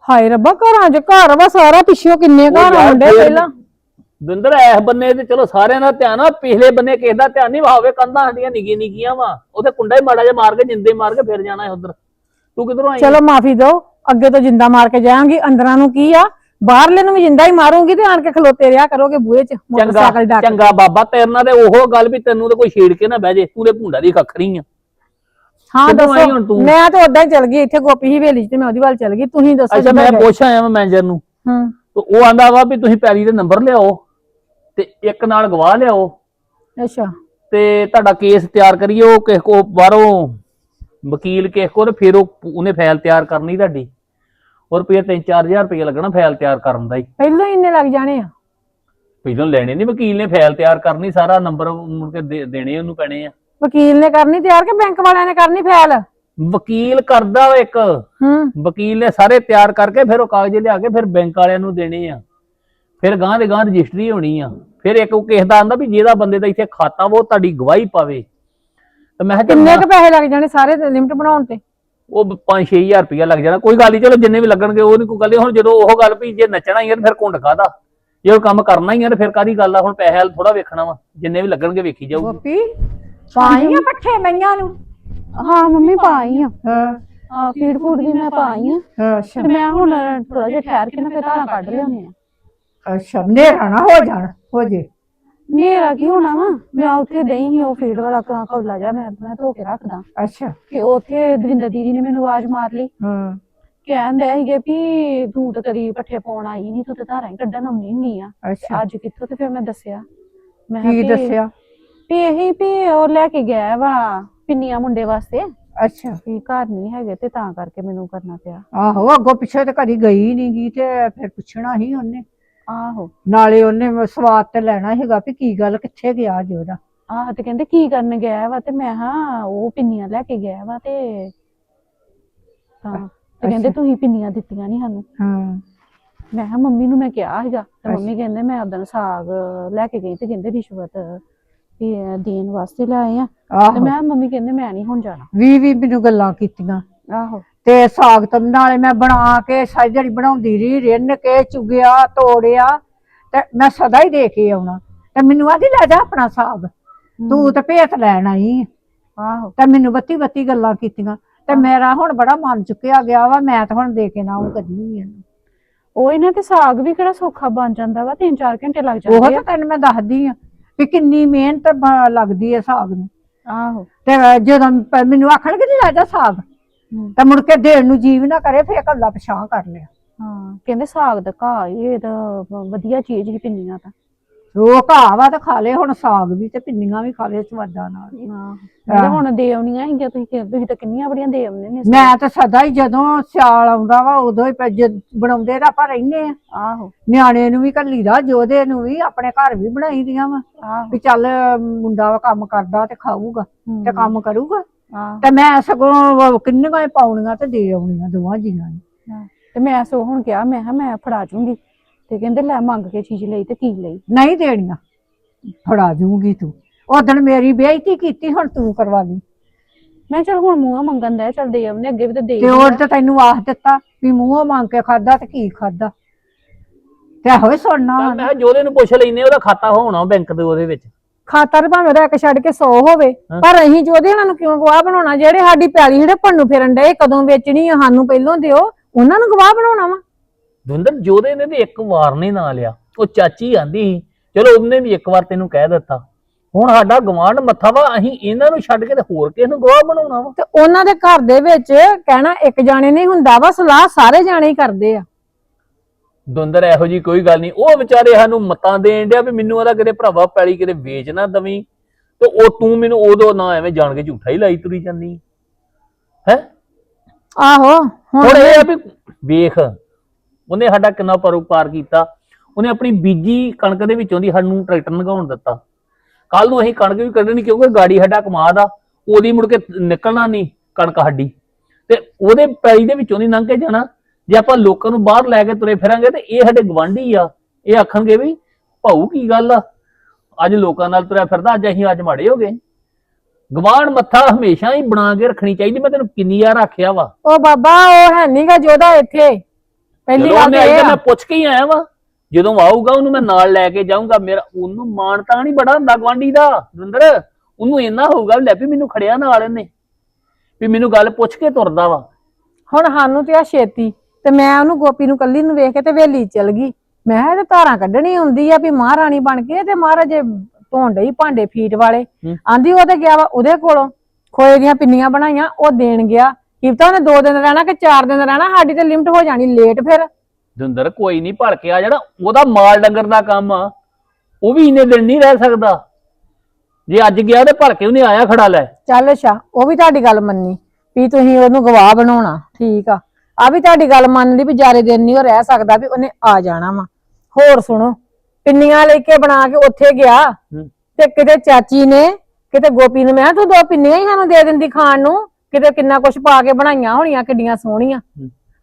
ਹਾਏ ਰੱਬਾ ਘਰਾਂ 'ਚ ਘਰ ਵਾ ਸਾਰਾ ਪਿੱਛੋਂ ਕਿੰਨੇ ਉਹ ਘਰ ਯਾਰ ਆਉਂਦੇ ਫੇਰ- ਪਹਿਲਾਂ? ਦਵਿੰਦਰ ਐਸ ਬੰਨੇ ਤੇ ਚਲੋ ਸਾਰਿਆਂ ਦਾ ਧਿਆਨ ਆ ਪਿਛਲੇ ਬੰਨੇ ਕਿਸੇ ਦਾ ਧਿਆਨ ਨਹੀਂ ਵਾਵੇ ਕੰਧਾਂ ਸਾਡੀਆਂ ਨਿੱਕੀਆਂ ਨਿੱਕੀਆਂ ਵਾ ਉਹਦੇ ਕੁੰਡਾ ਹੀ ਮਾੜਾ ਜਿਹਾ ਮਾਰ ਕੇ ਜਿੰਦੇ ਮਾਰ ਕੇ ਫਿਰ ਜਾਣਾ ਉਧਰ। ਤੂੰ ਕਿਧਰੋਂ ਆਈ? ਚਲੋ ਮਾਫੀ ਦਿਓ ਅੱਗੇ ਤੋਂ ਜਿੰਦਾ ਮਾਰ ਕੇ ਜਾਵਾਂਗੀ ਅੰਦਰਾਂ ਨੂੰ ਕੀ ਆ ਬਾਹਰਲੇ ਨੂੰ ਵੀ ਜਿੰਦਾ ਹੀ ਮਾਰੂੰਗੀ ਤੇ ਆਣ ਕੇ ਖਲੋਤੇ ਰਿਆ ਕਰੋਗੇ ਬੂਹੇ 'ਚ ਚੰਗਾ ਮੋਟਰਸਾਈਕਲ ਡੱਕ ਚੰਗਾ ਬਾਬਾ ਤੇਰੇ ਨਾਲ ਤੇ ਉਹ ਗੱਲ ਵੀ ਤੈਨੂੰ ਤੇ ਕੋਈ ਛੇੜ ਕੇ ਨਾ ਬਹਿ ਜੇ ਤੂੰ ਤੇ ਭੁੰਡਾ ਦੀ ਖੱਖਰੀ ਆ। ਹਾਂ ਕਿੱਥੋਂ ਆਈ ਹੁਣ ਦੱਸੋ ਤੂੰ? ਮੈਂ ਤਾਂ ਉਦਾਂ ਹੀ ਚਲ ਗਈ ਇੱਥੇ ਗੋਪੀ ਹੀ ਹਵੇਲੀ 'ਚ ਤੇ ਮੈਂ ਉਹਦੀ ਵੱਲ ਚਲ ਗਈ ਤੁਸੀਂ ਦੱਸੋ ਅੱਛਾ ਮੈਂ? ਪੁੱਛ ਆਇਆ ਮੈਂ ਮੈਨੇਜਰ ਨੂੰ। ਹੂੰ। ਤੇ ਉਹ ਆਂਦਾ ਵਾ ਵੀ ਤੁਸੀਂ ਪੈਰੀ ਦੇ ਨੰਬਰ ਲਿਆਓ। ਤੇ ਇੱਕ ਨਾਲ ਗਵਾਹ ਲਿਆਓ। ਅੱਛਾ। ਤੇ ਤੁਹਾਡਾ ਕੇਸ ਤਿਆਰ ਕਰੀਏ ਉਹ ਕਿਸੇ ਕੋ ਬਾਹਰੋਂ ਵਕੀਲ ਕਿਸੇ ਕੋ ਤੇ ਫਿਰ ਉਹ ਉਹਨੇ ਫਾਈਲ ਤਿਆਰ ਕਰਨੀ ਤੁਹਾਡੀ। ਔਰ ਰੁਪਏ 3-4000 ਰੁਪਏ ਲੱਗਣਾ ਫਾਈਲ ਤਿਆਰ ਕਰਨ ਦਾ ਹੀ। ਪਹਿਲਾਂ ਹੀ ਇੰਨੇ ਲੱਗ ਜਾਣੇ ਆ। ਪਹਿਲਾਂ ਲੈਣੇ ਨਹੀਂ ਵਕੀਲ ਨੇ ਫਾਈਲ ਤਿਆਰ ਕਰਨੀ ਸਾਰਾ ਨੰਬਰ ਮੁੜ ਕੇ ਦੇ- ਦੇਣੇ ਉਹਨੂੰ ਪੈਣੇ ਆ। ਵਕੀਲ ਨੇ ਕਰਨੀ ਤਿਆਰ ਕਿ ਬੈਂਕ ਵਾਲਿਆਂ ਨੇ ਕਰਨੀ ਫਾਈਲ? ਵਕੀਲ ਕਰਦਾ ਵਾ ਇੱਕ। ਹੂੰ। ਵਕੀਲ ਨੇ ਸਾਰੇ ਤਿਆਰ ਕਰਕੇ ਫਿਰ ਉਹ ਕਾਗਜ਼ ਲਿਆ ਕੇ ਫਿਰ ਬੈਂਕ ਵਾਲਿਆਂ ਨੂੰ ਦੇਣੇ ਆ। ਫਿਰ ਗਾਂ ਦੇ ਗਾਂ ਰਜਿਸਟਰੀ ਹੋਣੀ ਆ। ਫਿਰ ਇੱਕ ਉਹ ਕਿਸੇ ਦਾ ਆਂਦਾ ਵੀ ਜਿਹਦਾ ਬੰਦੇ ਦਾ ਇੱਥੇ ਖਾਤਾ ਵਾ ਉਹ ਤੁਹਾਡੀ ਗਵਾਹੀ ਪਾਵੇ। ਤੇ ਮੈਂ ਕਿਹਾ ਕਿੰਨੇ ਕੁ ਪੈਸੇ ਲੱਗ ਜਾਣੇ ਸਾਰੇ ਲਿਮਟ ਬਣਾਉਣ ਤੇ? ਉਹ 5-6000 ਰੁਪਇਆ ਲੱਗ ਜਾਣਾ। ਕੋਈ ਗੱਲ ਨਹੀਂ ਚਲੋ ਜਿੰਨੇ ਵੀ ਲੱਗਣਗੇ ਉਹ ਨਹੀਂ ਕੋਈ ਗੱਲ ਨੀ। ਹੁਣ ਜਦੋਂ ਉਹ ਗੱਲ ਵੀ ਜੇ ਨੱਚਣਾ ਹੀ ਆ ਤੇ ਫਿਰ ਕੁੰਡ ਕਾਦਾ ਜੇ ਉਹ ਕੰਮ ਕਰਨਾ ਹੀ ਆ ਤੇ ਫਿਰ ਕਾਦੀ ਗੱਲ ਆ? ਹੁਣ ਪੈਸੇ ਵਾਲ ਥੋੜਾ ਵੇਖਣਾ ਵਾ। ਜਿੰਨੇ ਵੀ ਲੱਗਣਗੇ ਵੇਖੀ ਜਾਊਗੀ। ਗੋਪੀ ਪਾਈਆਂ ਪੱਠੇ ਮਈਆਂ ਨੂੰ? ਹਾਂ ਮੰਮੀ ਪਾਈ ਆ। ਹਾਂ। ਆ ਫੀਡ ਫੂਡ ਦੀ ਮੈਂ ਪਾਈ ਆ। ਅੱਛਾ। ਤੇ ਮੈਂ ਹੁਣ ਥੋੜਾ ਜਿਹਾ ਠਹਿਰ ਕੇ ਨਾ ਫਿਰ ਧਾਰਾਂ ਕੱਢ ਲਿਆਉਣੀ ਆ। ਅੱਛਾ ਨੇਰਾ ਨਾ ਹੋ ਜਾਣ ਹੋ ਜੇ। ਮੇਰਾ ਕੀ ਹੋਣਾ ਵਾ? ਮੈਂ ਉੱਥੇ ਦਈ ਸੀ ਉਹ ਫੀਡ ਵਾਲਾ ਕਾਂ ਕੌਲਾ ਜਾ ਮੈਂ ਮੈਂ ਧੋ ਕੇ ਰੱਖਦਾ। ਅੱਛਾ। ਕਿ ਉੱਥੇ ਦਵਿੰਦਰ ਦੀਦੀ ਨੇ ਮੈਨੂੰ ਆਵਾਜ਼ ਮਾਰ ਲਈ। ਹਾਂ। ਕਹਿੰਦੇ ਸੀਗੇ ਵੀ ਤੂੰ ਤਾਂ ਕਦੀ ਪੱਠੇ ਪਾਉਣ ਆਈ ਨਹੀਂ ਤੂੰ ਤਾਂ ਧਾਰਾਂ ਹੀ ਕੱਢਣ ਆਉਂਦੀ ਹੁੰਦੀ ਆ। ਅੱਛਾ। ਅੱਜ ਕਿੱਥੋਂ ਤੇ ਫਿਰ ਮੈਂ ਦੱਸਿਆ। ਮੈਂ ਕਿਹਾ ਕੀ ਵੀ- ਦੱਸਿਆ? ਵੀ ਇਹੀ ਵੀ ਉਹ ਲੈ ਕੇ ਗਿਆ ਵਾ ਪਿੰਨੀਆਂ ਮੁੰਡੇ ਵਾਸਤੇ। ਅੱਛਾ। ਵੀ ਘਰ ਨਹੀਂ ਹੈਗੇ ਤੇ ਤਾਂ ਕਰਕੇ ਮੈਨੂੰ ਕਰਨਾ ਪਿਆ। ਆਹੋ ਅੱਗੋਂ ਪਿੱਛੇ ਤੇ ਕਦੀ ਗਈ ਨਹੀਂ ਗਈ ਤੇ ਫਿਰ ਪੁੱਛਣਾ ਹੀ ਉਹਨੇ। ਆਹੋ। ਨਾਲੇ ਉਹਨੇ ਸਵਾਦ ਤੇ ਲੈਣਾ ਹੈਗਾ ਵੀ ਕੀ ਗੱਲ ਕਿੱਥੇ ਗਿਆ ਜੀ ਉਹਦਾ? ਆਹ ਤੇ ਕਹਿੰਦੇ ਕੀ ਕਰਨ ਗਿਆ ਵਾ ਤੇ ਮੈਂ ਹਾਂ ਉਹ ਪਿੰਨੀਆਂ ਲੈ ਕੇ ਗਿਆ ਵਾ ਤੇ ਤਾਂ ਤੇ ਕਹਿੰਦੇ ਅੱਛਾ। ਤੁਸੀਂ ਪਿੰਨੀਆਂ ਦਿੱਤੀਆਂ ਨਹੀਂ ਸਾਨੂੰ। ਹਾਂ। ਮੈਂ ਕਿਹਾ ਮੰਮੀ ਨੂੰ ਮੈਂ ਕਿਹਾ ਸੀਗਾ ਤੇ। ਮੰਮੀ ਕਹਿੰਦੇ ਮੈਂ ਉਦੋਂ ਸਾਗ ਲੈ ਕੇ ਗਈ ਤੇ ਕਹਿੰਦੇ ਰਿਸ਼ਵਤ ਵੀ ਇਹ ਦੇਣ ਵਾਸਤੇ ਲਾਏ ਆ। ਤੇ ਆਹੋ। ਮੈਂ ਕਿਹਾ ਮੰਮੀ ਕਹਿੰਦੇ ਮੈਂ ਨਹੀਂ ਹੁਣ ਜਾਣਾ। ਵੀ ਵੀ ਮੈਨੂੰ ਗੱਲਾਂ ਕੀਤੀਆਂ। ਆਹੋ। ਤੇ ਸਾਗ ਤਾਂ ਨਾਲੇ ਮੈਂ ਬਣਾ ਕੇ ਸਾਰੀ ਬਣਾਉਂਦੀ ਰਹੀ ਰਿੰਨ ਕੇ ਚੁਗਿਆ ਤੋੜਿਆ ਤੇ ਮੈਂ ਸਦਾ ਹੀ ਦੇ ਕੇ ਆਉਣਾ। ਤੇ ਮੈਨੂੰ ਆਦੀ ਲੈ ਜਾ ਆਪਣਾ ਸਾਗ ਤੂੰ ਤਾਂ ਭੇਤ ਲੈਣ ਆਈ। ਆਂ। ਆਹੋ। ਤੇ ਮੈਨੂੰ ਬੱਤੀ ਬੱਤੀ ਗੱਲਾਂ ਕੀਤੀਆਂ ਤੇ ਮੇਰਾ ਹੁਣ ਬੜਾ ਮਨ ਚੁੱਕਿਆ ਗਿਆ ਵਾ ਮੈਂ ਤਾਂ ਹੁਣ ਦੇ ਕੇ ਨਾ ਉਹ ਕਦੀ ਇਹਨੂੰ। ਉਹ ਇਹਨਾਂ ਤੇ ਸਾਗ ਵੀ ਕਿਹੜਾ ਸੌਖਾ ਬਣ ਜਾਂਦਾ ਵਾ 3-4 ਘੰਟੇ ਲੱਗ ਉਹ ਜਾਂਦੇ ਤਾਂ ਆ ਤੈਨੂੰ ਮੈਂ ਦੱਸਦੀ ਆ ਵੀ ਕਿੰਨੀ ਮਿਹਨਤ ਬ- ਲੱਗਦੀ ਹੈ ਸਾਗ ਨੂੰ। ਆਹੋ। ਤੇ ਜਦੋਂ ਪ- ਮੈਨੂੰ ਆਖਣਗੇ ਨਹੀਂ ਲੈ ਜਾ ਸਾਗ। ਹਮ। ਤੇ ਮੁੜ ਕੇ ਦੇਣ ਨੂੰ ਜੀਵ ਨਾ ਕਰੇ ਫੇਰ ਕੱਲਾ ਪਛਾਣ ਕਰ ਲਿਆ। ਹਾਂ ਕਹਿੰਦੇ ਸਾਗ ਦਾ ਘਾਹ ਹੀ ਇਹ ਤਾਂ ਵ- ਵਧੀਆ ਚੀਜ਼ ਹੀ ਪਿੰਨੀਆਂ ਤਾਂ। ਉਹ ਘਾਹ ਵਾ ਤਾਂ ਖਾ ਲੇ ਹੁਣ ਸਾਗ ਵੀ ਤੇ ਪਿੰਨੀਆਂ ਵੀ ਖਾ ਲੇ ਸਵਾਦਾਂ ਨਾਲ। ਹਾਂ ਕਹਿੰਦੇ ਹੁਣ ਦੇ ਆਉਣੀਆਂ ਸੀਗੀਆਂ ਤੁਸੀਂ ਕਿ- ਤੁਸੀਂ ਤਾਂ ਕਿੰਨੀਆਂ ਬੜੀਆਂ ਦੇ ਆਉਂਦੇ ਨੇ ਮੈਂ ਤਾਂ ਸਦਾ ਹੀ ਜਦੋਂ ਸਿਆਲ ਆਉਂਦਾ ਵਾ ਉਦੋਂ ਹੀ ਪ- ਬਣਾਉਂਦੇ ਤਾਂ ਆਪਾਂ ਰਹਿੰਦੇ ਆ। ਆਹੋ। ਨਿਆਣੇ ਨੂੰ ਵੀ ਘੱਲੀਦਾ ਜੋਦੇ ਨੂੰ ਵੀ ਆਪਣੇ ਘਰ ਵੀ ਬਣਾਈ ਦੀਆਂ ਵਾ। ਆਹੋ। ਵੀ ਚੱਲ ਮੁੰਡਾ ਵਾ ਕੰਮ ਕਰਦਾ ਤੇ ਖਾਊਗਾ ਤੇ ਕੰਮ ਕਰੂਗਾ। ਤੇ ਮੈਂ ਸਗੋਂ ਕਿੰਨੀਆਂ ਹੀ ਪਾਉਣੀਆਂ ਤੇ ਦੇ ਆਉਣੀਆਂ ਦੋਵਾਂ ਜੀਆਂ ਨੂੰ। ਤੇ ਮੈਂ ਸੋ ਹੁਣ ਕਿਹਾ ਮੈਂ ਕਿਹਾ ਮੈਂ ਫੜਾ ਜੂੰਗੀ। ਤੇ ਕਹਿੰਦੇ ਲੈ ਮੰਗ ਕੇ ਚੀਜ਼ ਲਈ ਤੇ ਕੀ ਲਈ? ਨਹੀਂ ਦੇਣੀਆਂ। ਫੜਾ ਜੂਗੀ ਤੂੰ। ਉਦੋਂ ਮੇਰੀ ਬੇਇੱਜ਼ਤੀ ਕੀਤੀ ਹੁਣ ਤੂੰ ਕਰਵਾ ਲਈ। ਮੈਂ ਚਲ ਹੁਣ ਮੂੰਹਾਂ ਮੰਗਣ ਦਾ ਚੱਲ ਦੇ ਆਉਣੇ ਅੱਗੇ ਵੀ ਤਾਂ ਦੇ ਤੇ ਉਹ ਤਾਂ ਤੈਨੂੰ ਆਖ ਦਿੱਤਾ ਵੀ ਮੂੰਹੋਂ ਮੰਗ ਕੇ ਖਾਦਾ ਤੇ ਕੀ ਖਾਦਾ ਤੇ ਹੋਏ ਸੁਣਨਾ ਵਾ ਮੈਂ ਜੋਦੇ ਨੂੰ ਪੁੱਛ ਲੈਨੇ ਉਹਦਾ ਖਾਤਾ ਹੋਣਾ ਬੈਂਕ ਦੇ ਉਹਦੇ ਵਿੱਚ। ਖਾਤਾ ਤੇ ਭਾਵੇਂ ਉਹਦਾ ਇੱਕ ਛੱਡ ਕੇ 100 ਹੋਵੇ। ਪਰ ਅਸੀਂ ਜੋਦੇ ਉਹਨਾਂ ਨੂੰ ਕਿਉਂ ਗਵਾਹ ਬਣਾਉਣਾ? ਜਿਹੜੇ ਸਾਡੀ ਪੈਲੀ ਜਿਹੜੇ ਭੰਨੂ ਫਿਰਨ ਡਏ ਕਦੋਂ ਵੇਚਣੀ ਆ ਸਾਨੂੰ ਪਹਿਲੋਂ ਦਿਓ ਉਹਨਾਂ ਨੂੰ ਗਵਾਹ ਬਣਾਉਣਾ ਵਾ। ਦੁੰਦਰ ਜੋਦੇ ਨੇ ਤੇ ਇੱਕ ਵਾਰ ਨਹੀਂ ਨਾਂ ਲਿਆ। ਉਹ ਚਾਚੀ ਆਂਦੀ ਸੀ ਚਲੋ ਉਹਨੇ ਵੀ ਇੱਕ ਵਾਰ ਤੈਨੂੰ ਕਹਿ ਦਿੱਤਾ। ਹੁਣ ਸਾਡਾ ਗਵਾਂਢ ਮੱਥਾ ਵਾ ਅਸੀਂ ਇਹਨਾਂ ਨੂੰ ਛੱਡ ਕੇ ਤੇ ਹੋਰ ਕਿਸੇ ਨੂੰ ਗਵਾਹ ਬਣਾਉਣਾ ਵਾ। ਤੇ ਉਹਨਾਂ ਦੇ ਘਰ ਦੇ ਵਿੱਚ ਕਹਿਣਾ ਇੱਕ ਜਾਣੇ ਨਹੀਂ ਹੁੰਦਾ ਵਾ ਸਲਾਹ ਸਾਰੇ ਜਾਣੇ ਹੀ ਕਰਦੇ ਆ। ਦੁੰਦਰ ਇਹੋ ਜੀ ਕੋਈ ਗੱਲ ਨਹੀਂ। ਉਹ ਵਿਚਾਰੇ ਸਾਨੂੰ ਮਤਾਂ ਦੇਣ ਡਿਆ ਵੀ ਮੈਨੂੰ ਉਹਦਾ ਕਿਤੇ ਭਰਾਵਾ ਪੈਲੀ ਕਿਤੇ ਵੇਚ ਨਾ ਦਵੀਂ। ਤੇ ਉਹ ਤੂੰ ਮੈਨੂੰ ਉਦੋਂ ਨਾ ਐਵੇਂ ਜਾਣ ਕੇ ਝੂਠਾ ਹੀ ਲਾਈ ਤੁਰੀ ਜਾਂਦੀ। ਹੈ? ਆਹੋ ਹੁਣ ਇਹ ਆ ਵੀ ਵੇਖ ਉਹਨੇ ਸਾਡਾ ਕਿੰਨਾ ਪਰਉਪਕਾਰ ਕੀਤਾ। ਉਹਨੇ ਆਪਣੀ ਬੀਜੀ ਕਣਕ ਦੇ ਵਿੱਚੋਂ ਦੀ ਸਾਨੂੰ ਟਰੈਕਟਰ ਲਗਾਉਣ ਦਿੱਤਾ। ਕੱਲ ਨੂੰ ਅਸੀਂ ਕਣਕ ਵੀ ਕੱਢਣੀ ਕਿਉਂਕਿ ਗਾੜੀ ਸਾਡਾ ਕਮਾਦ ਆ ਉਹਦੀ ਮੁੜ ਕੇ ਨਿਕਲਣਾ ਨਹੀਂ ਕਣਕ ਸਾਡੀ। ਤੇ ਉਹਦੇ ਪੈਲੀ ਦੇ ਵਿੱਚੋਂ ਦੀ ਲੰਘ ਕੇ ਜਾਣਾ। ਜੇ ਆਪਾਂ ਲੋਕਾਂ ਨੂੰ ਬਾਹਰ ਲੈ ਕੇ ਤੁਰੇ ਫਿਰਾਂਗੇ ਤੇ ਇਹ ਸਾਡੇ ਗਵਾਂਢੀ ਆ ਇਹ ਆਖਣਗੇ ਵੀ ਭਾਊ ਕੀ ਗੱਲ ਆ? ਅੱਜ ਲੋਕਾਂ ਨਾਲ ਤੁਰਿਆ ਫਿਰਦਾ ਅੱਜ ਅਸੀਂ ਅੱਜ ਮਾੜੇ ਹੋ ਗਏ। ਗਵਾਂਢ ਮੱਥਾ ਹਮੇਸ਼ਾ ਹੀ ਬਣਾ ਕੇ ਰੱਖਣੀ ਚਾਹੀਦੀ ਮੈਂ ਤੈਨੂੰ ਕਿੰਨੀ ਵਾਰ ਆਖਿਆ ਵਾ। ਉਹ ਬਾਬਾ ਉਹ ਹੈ ਨਹੀਂਗਾ ਜੋਦਾ ਇੱਥੇ। ਪਹਿਲੀ ਗੱਲ ਤੇ ਇਹ ਮੈਂ ਪੁੱਛ ਕੇ ਹੀ ਆਇਆ ਵਾ ਜਦੋਂ ਆਊਗਾ ਉਹਨੂੰ ਮੈਂ ਨਾਲ ਲੈ ਕੇ ਜਾਊਂਗਾ ਮੇਰਾ ਉਹਨੂੰ ਮਾਣ ਤਾਂ ਨਹੀਂ ਬੜਾ ਹੁੰਦਾ ਗਵਾਂਢੀ ਦਾ ਦਵਿੰਦਰ ਉਹਨੂੰ ਇੰਨਾ ਹੋਊਗਾ ਵੀ ਲੈ ਵੀ ਮੈਨੂੰ ਖੜਿਆ ਨਾਲ ਇਹਨੇ ਵੀ ਮੈਨੂੰ ਗੱਲ ਪੁੱਛ ਕੇ ਤੁਰਦਾ ਵਾ। ਹੁਣ ਸਾਨੂੰ ਤੇ ਆ ਛੇਤੀ। ਤੇ ਮੈਂ ਉਹਨੂੰ ਗੋਪੀ ਨੂੰ ਕੱਲੀ ਨੂੰ ਵੇਖ ਕੇ ਤੇ ਵੇਲੀ ਚਲ ਗਈ। ਮੈਂ ਕਿਹਾ ਇਹ ਤੇ ਧਾਰਾਂ ਕੱਢਣੀ ਆਉਂਦੀ ਆ ਵੀ ਮਹਾਰਾਣੀ ਬਣ ਕੇ ਤੇ ਮਹਾਰਾਜੇ ਧੋਣ ਡਈ ਭਾਂਡੇ ਫੀਟ ਵਾਲੇ। ਆਂਦੀ ਉਹ ਤੇ ਗਿਆ ਵਾ ਉਹਦੇ ਕੋਲੋਂ। ਖੋਏ ਦੀਆਂ ਪਿੰਨੀਆਂ ਬਣਾਈਆਂ ਉਹ ਦੇਣ ਗਿਆ। ਕਿਪਤਾ ਉਹਨੇ ਦੋ ਦਿਨ ਰਹਿਣਾ ਕਿ ਚਾਰ ਦਿਨ ਰਹਿਣਾ? ਸਾਡੀ ਤੇ ਲਿਮਟ ਹੋ ਜਾਣੀ ਲੇਟ ਫਿਰ। ਦਵਿੰਦਰ ਕੋਈ ਨਹੀਂ ਭੜ ਕੇ ਆ ਜਿਹੜਾ ਉਹਦਾ ਮਾਲ ਡੰਗਰ ਦਾ ਕੰਮ ਆ। ਉਹ ਵੀ ਇੰਨੇ ਦਿਨ ਨਹੀਂ ਰਹਿ ਸਕਦਾ। ਜੇ ਅੱਜ ਗਿਆ ਤੇ ਭੜ ਕੇ ਉਹਨੇ ਆਇਆ ਖੜਾ ਲੈ। ਚੱਲ ਅੱਛਾ ਉਹ ਵੀ ਤੁਹਾਡੀ ਗੱਲ ਮੰਨੀ। ਵੀ ਤੁਸੀਂ ਉਹਨੂੰ ਗਵਾਹ ਬਣਾਉਣਾ ਠੀਕ ਆ। ਆ ਵੀ ਤੁਹਾਡੀ ਗੱਲ ਮੰਨਦੀ ਵੀ ਜਾਰੇ ਦਿਨ ਨਹੀਂ ਉਹ ਰਹਿ ਸਕਦਾ ਵੀ ਉਹਨੇ ਆ ਜਾਣਾ ਵਾ। ਹੋਰ ਸੁਣੋ ਪਿੰਨੀਆਂ ਲੈ ਕੇ ਬਣਾ ਕੇ ਉੱਥੇ ਗਿਆ। ਤੇ ਕਿਤੇ ਚਾਚੀ ਨੇ ਕਿਤੇ ਗੋਪੀ ਨੂੰ ਮੈਂ ਕਿਹਾ ਤੂੰ ਦੋ ਪਿੰਨੀਆਂ ਹੀ ਸਾਨੂੰ ਦੇ ਦਿੰਦੀ ਖਾਣ ਨੂੰ ਕਿਤੇ ਕਿੰਨਾ ਕੁਛ ਪਾ ਕੇ ਬਣਾਈਆਂ ਹੋਣੀਆਂ ਕਿੱਡੀਆਂ ਸੋਹਣੀਆਂ।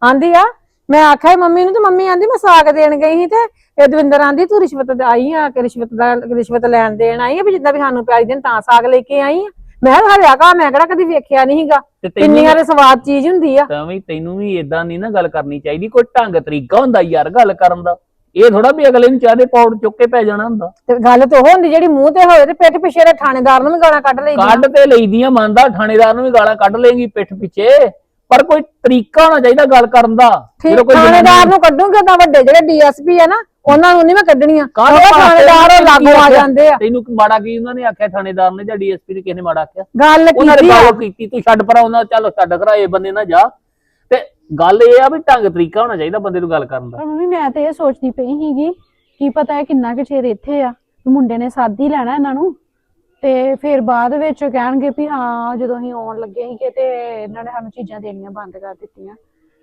ਆਂਦੀ ਆ ਮੈਂ ਆਖਿਆ ਮੰਮੀ ਨੂੰ ਤੇ ਮੰਮੀ ਆਂਦੀ ਮੈਂ ਸਾਗ ਦੇਣ ਗਈ ਸੀ ਤੇ ਇਹ ਦਵਿੰਦਰ ਆਂਦੀ ਤੂੰ ਰਿਸ਼ਵਤ ਆਈ ਆ ਕਿ ਰਿਸ਼ਵਤ ਦਾ ਰਿਸ਼ਵਤ ਲੈਣ ਦੇਣ ਆਈ ਆ ਵੀ ਜਿੱਦਾਂ ਵੀ ਸਾਨੂੰ ਪਿਆਰੀ ਦਿਨ ਤਾਂ ਸਾਗ ਲੈ ਕੇ ਆਈ ਆ। ਮੈਂ ਕਿਹਾ ਹਰਿਆ ਕਾ ਮੈਂ ਕਿਹੜਾ ਕਦੀ ਵੇਖਿਆ ਨਹੀਂ ਸੀਗਾ। ਤੇ ਤੈਨੂੰ ਪਿੰਨੀਆਂ ਦੇ ਸਵਾਦ ਚੀਜ਼ ਹੁੰਦੀ ਆ। ਤਾਂ ਵੀ ਤੈਨੂੰ ਵੀ ਇਦਾਂ ਨਹੀਂ ਨਾ ਗੱਲ ਕਰਨੀ ਚਾਹੀਦੀ ਕੋਈ ਢੰਗ ਤਰੀਕਾ ਹੁੰਦਾ ਯਾਰ ਗੱਲ ਕਰਨ ਦਾ। ਇਹ ਥੋੜਾ ਵੀ ਅਗਲੇ ਨੂੰ ਚਾਹਦੇ ਪੌੜ ਚੁੱਕ ਕੇ ਪੈ ਜਾਣਾ ਹੁੰਦਾ। ਤੇ ਗੱਲ ਤਾਂ ਉਹ ਹੁੰਦੀ ਜਿਹੜੀ ਮੂੰਹ ਤੇ ਹੋਏ ਤੇ ਪਿੱਠ ਪਿੱਛੇ ਦੇ ਥਾਣੇਦਾਰ ਨੂੰ ਵੀ ਗਾਲਾਂ ਕੱਢ ਲਈ ਕੱਢ ਤੇ ਲਈਦੀਆਂ ਮੰਨਦਾ ਥਾਣੇਦਾਰ ਨੂੰ ਵੀ ਗਾਲਾਂ ਕੱਢ ਲੇਗੀ ਪਿੱਠ ਪਿੱਛੇ। ਪਰ ਕੋਈ ਤਰੀਕਾ ਹੋਣਾ ਚਾਹੀਦਾ ਗੱਲ ਕਰਨ ਦਾ। ਠੀਕ ਜਦੋਂ ਕੋਈ ਥਾਣੇਦਾਰ ਨੂੰ ਕੱਢੂਗੇ ਤਾਂ ਵੱਡੇ ਜਿਹੜੇ ਡੀਐਸਪੀ ਆ ਨਾ ਉਹਨਾਂ ਨੂੰ ਨਹੀਂ ਮੈਂ ਕੱਢਣੀਆਂ। ਉਹ ਥਾਣੇਦਾਰ ਉਹ ਲਾਗੂ ਆ ਜਾਂਦੇ ਆ। ਤੈਨੂੰ ਕੀ ਮਾੜਾ ਕੀ ਉਹਨਾਂ ਨੇ ਆਖਿਆ ਥਾਣੇਦਾਰ ਨੇ ਜਾਂ ਡੀਐਸਪੀ ਨੇ ਕਿਸੇ ਨੇ ਮਾੜਾ ਆਖਿਆ? ਗੱਲ ਉਹਨਾਂ ਨੇ ਕੀਤੀ ਆ। ਗੱਲ ਕੀਤੀ ਤੂੰ ਛੱਡ ਪਰਾ ਉਹਨਾਂ ਚੱਲ ਛੱਡ ਕਰਾ ਇਹ ਬੰਦੇ ਨਾ ਜਾ। ਤੇ ਗੱਲ ਇਹ ਆ ਵੀ ਢੰਗ ਤਰੀਕਾ ਹੋਣਾ ਚਾਹੀਦਾ ਬੰਦੇ ਨੂੰ ਗੱਲ ਕਰਨ ਦਾ। ਪਰ ਮੰਮੀ ਮੈਂ ਤੇ ਇਹ ਸੋਚਦੀ ਪਈ ਸੀਗੀ ਕੀ ਪਤਾ ਹੈ ਕਿੰਨਾ ਕੁ ਚਿਰ ਇੱਥੇ ਆ। ਮੁੰਡੇ ਨੇ ਸਾਥ ਹੀ ਲੈਣਾ ਇਹਨਾਂ ਨੂੰ। ਤੇ ਫਿਰ ਬਾਅਦ ਵਿੱਚ ਕਹਿਣਗੇ ਵੀ ਹਾਂ ਜਦੋਂ ਅਸੀਂ ਆਉਣ ਲੱਗੇ ਸੀਗੇ ਤੇ ਇਹਨਾਂ ਨੇ ਸਾਨੂੰ ਚੀਜ਼ਾਂ ਦੇਣੀਆਂ ਬੰਦ ਕਰ ਦਿੱਤੀਆਂ।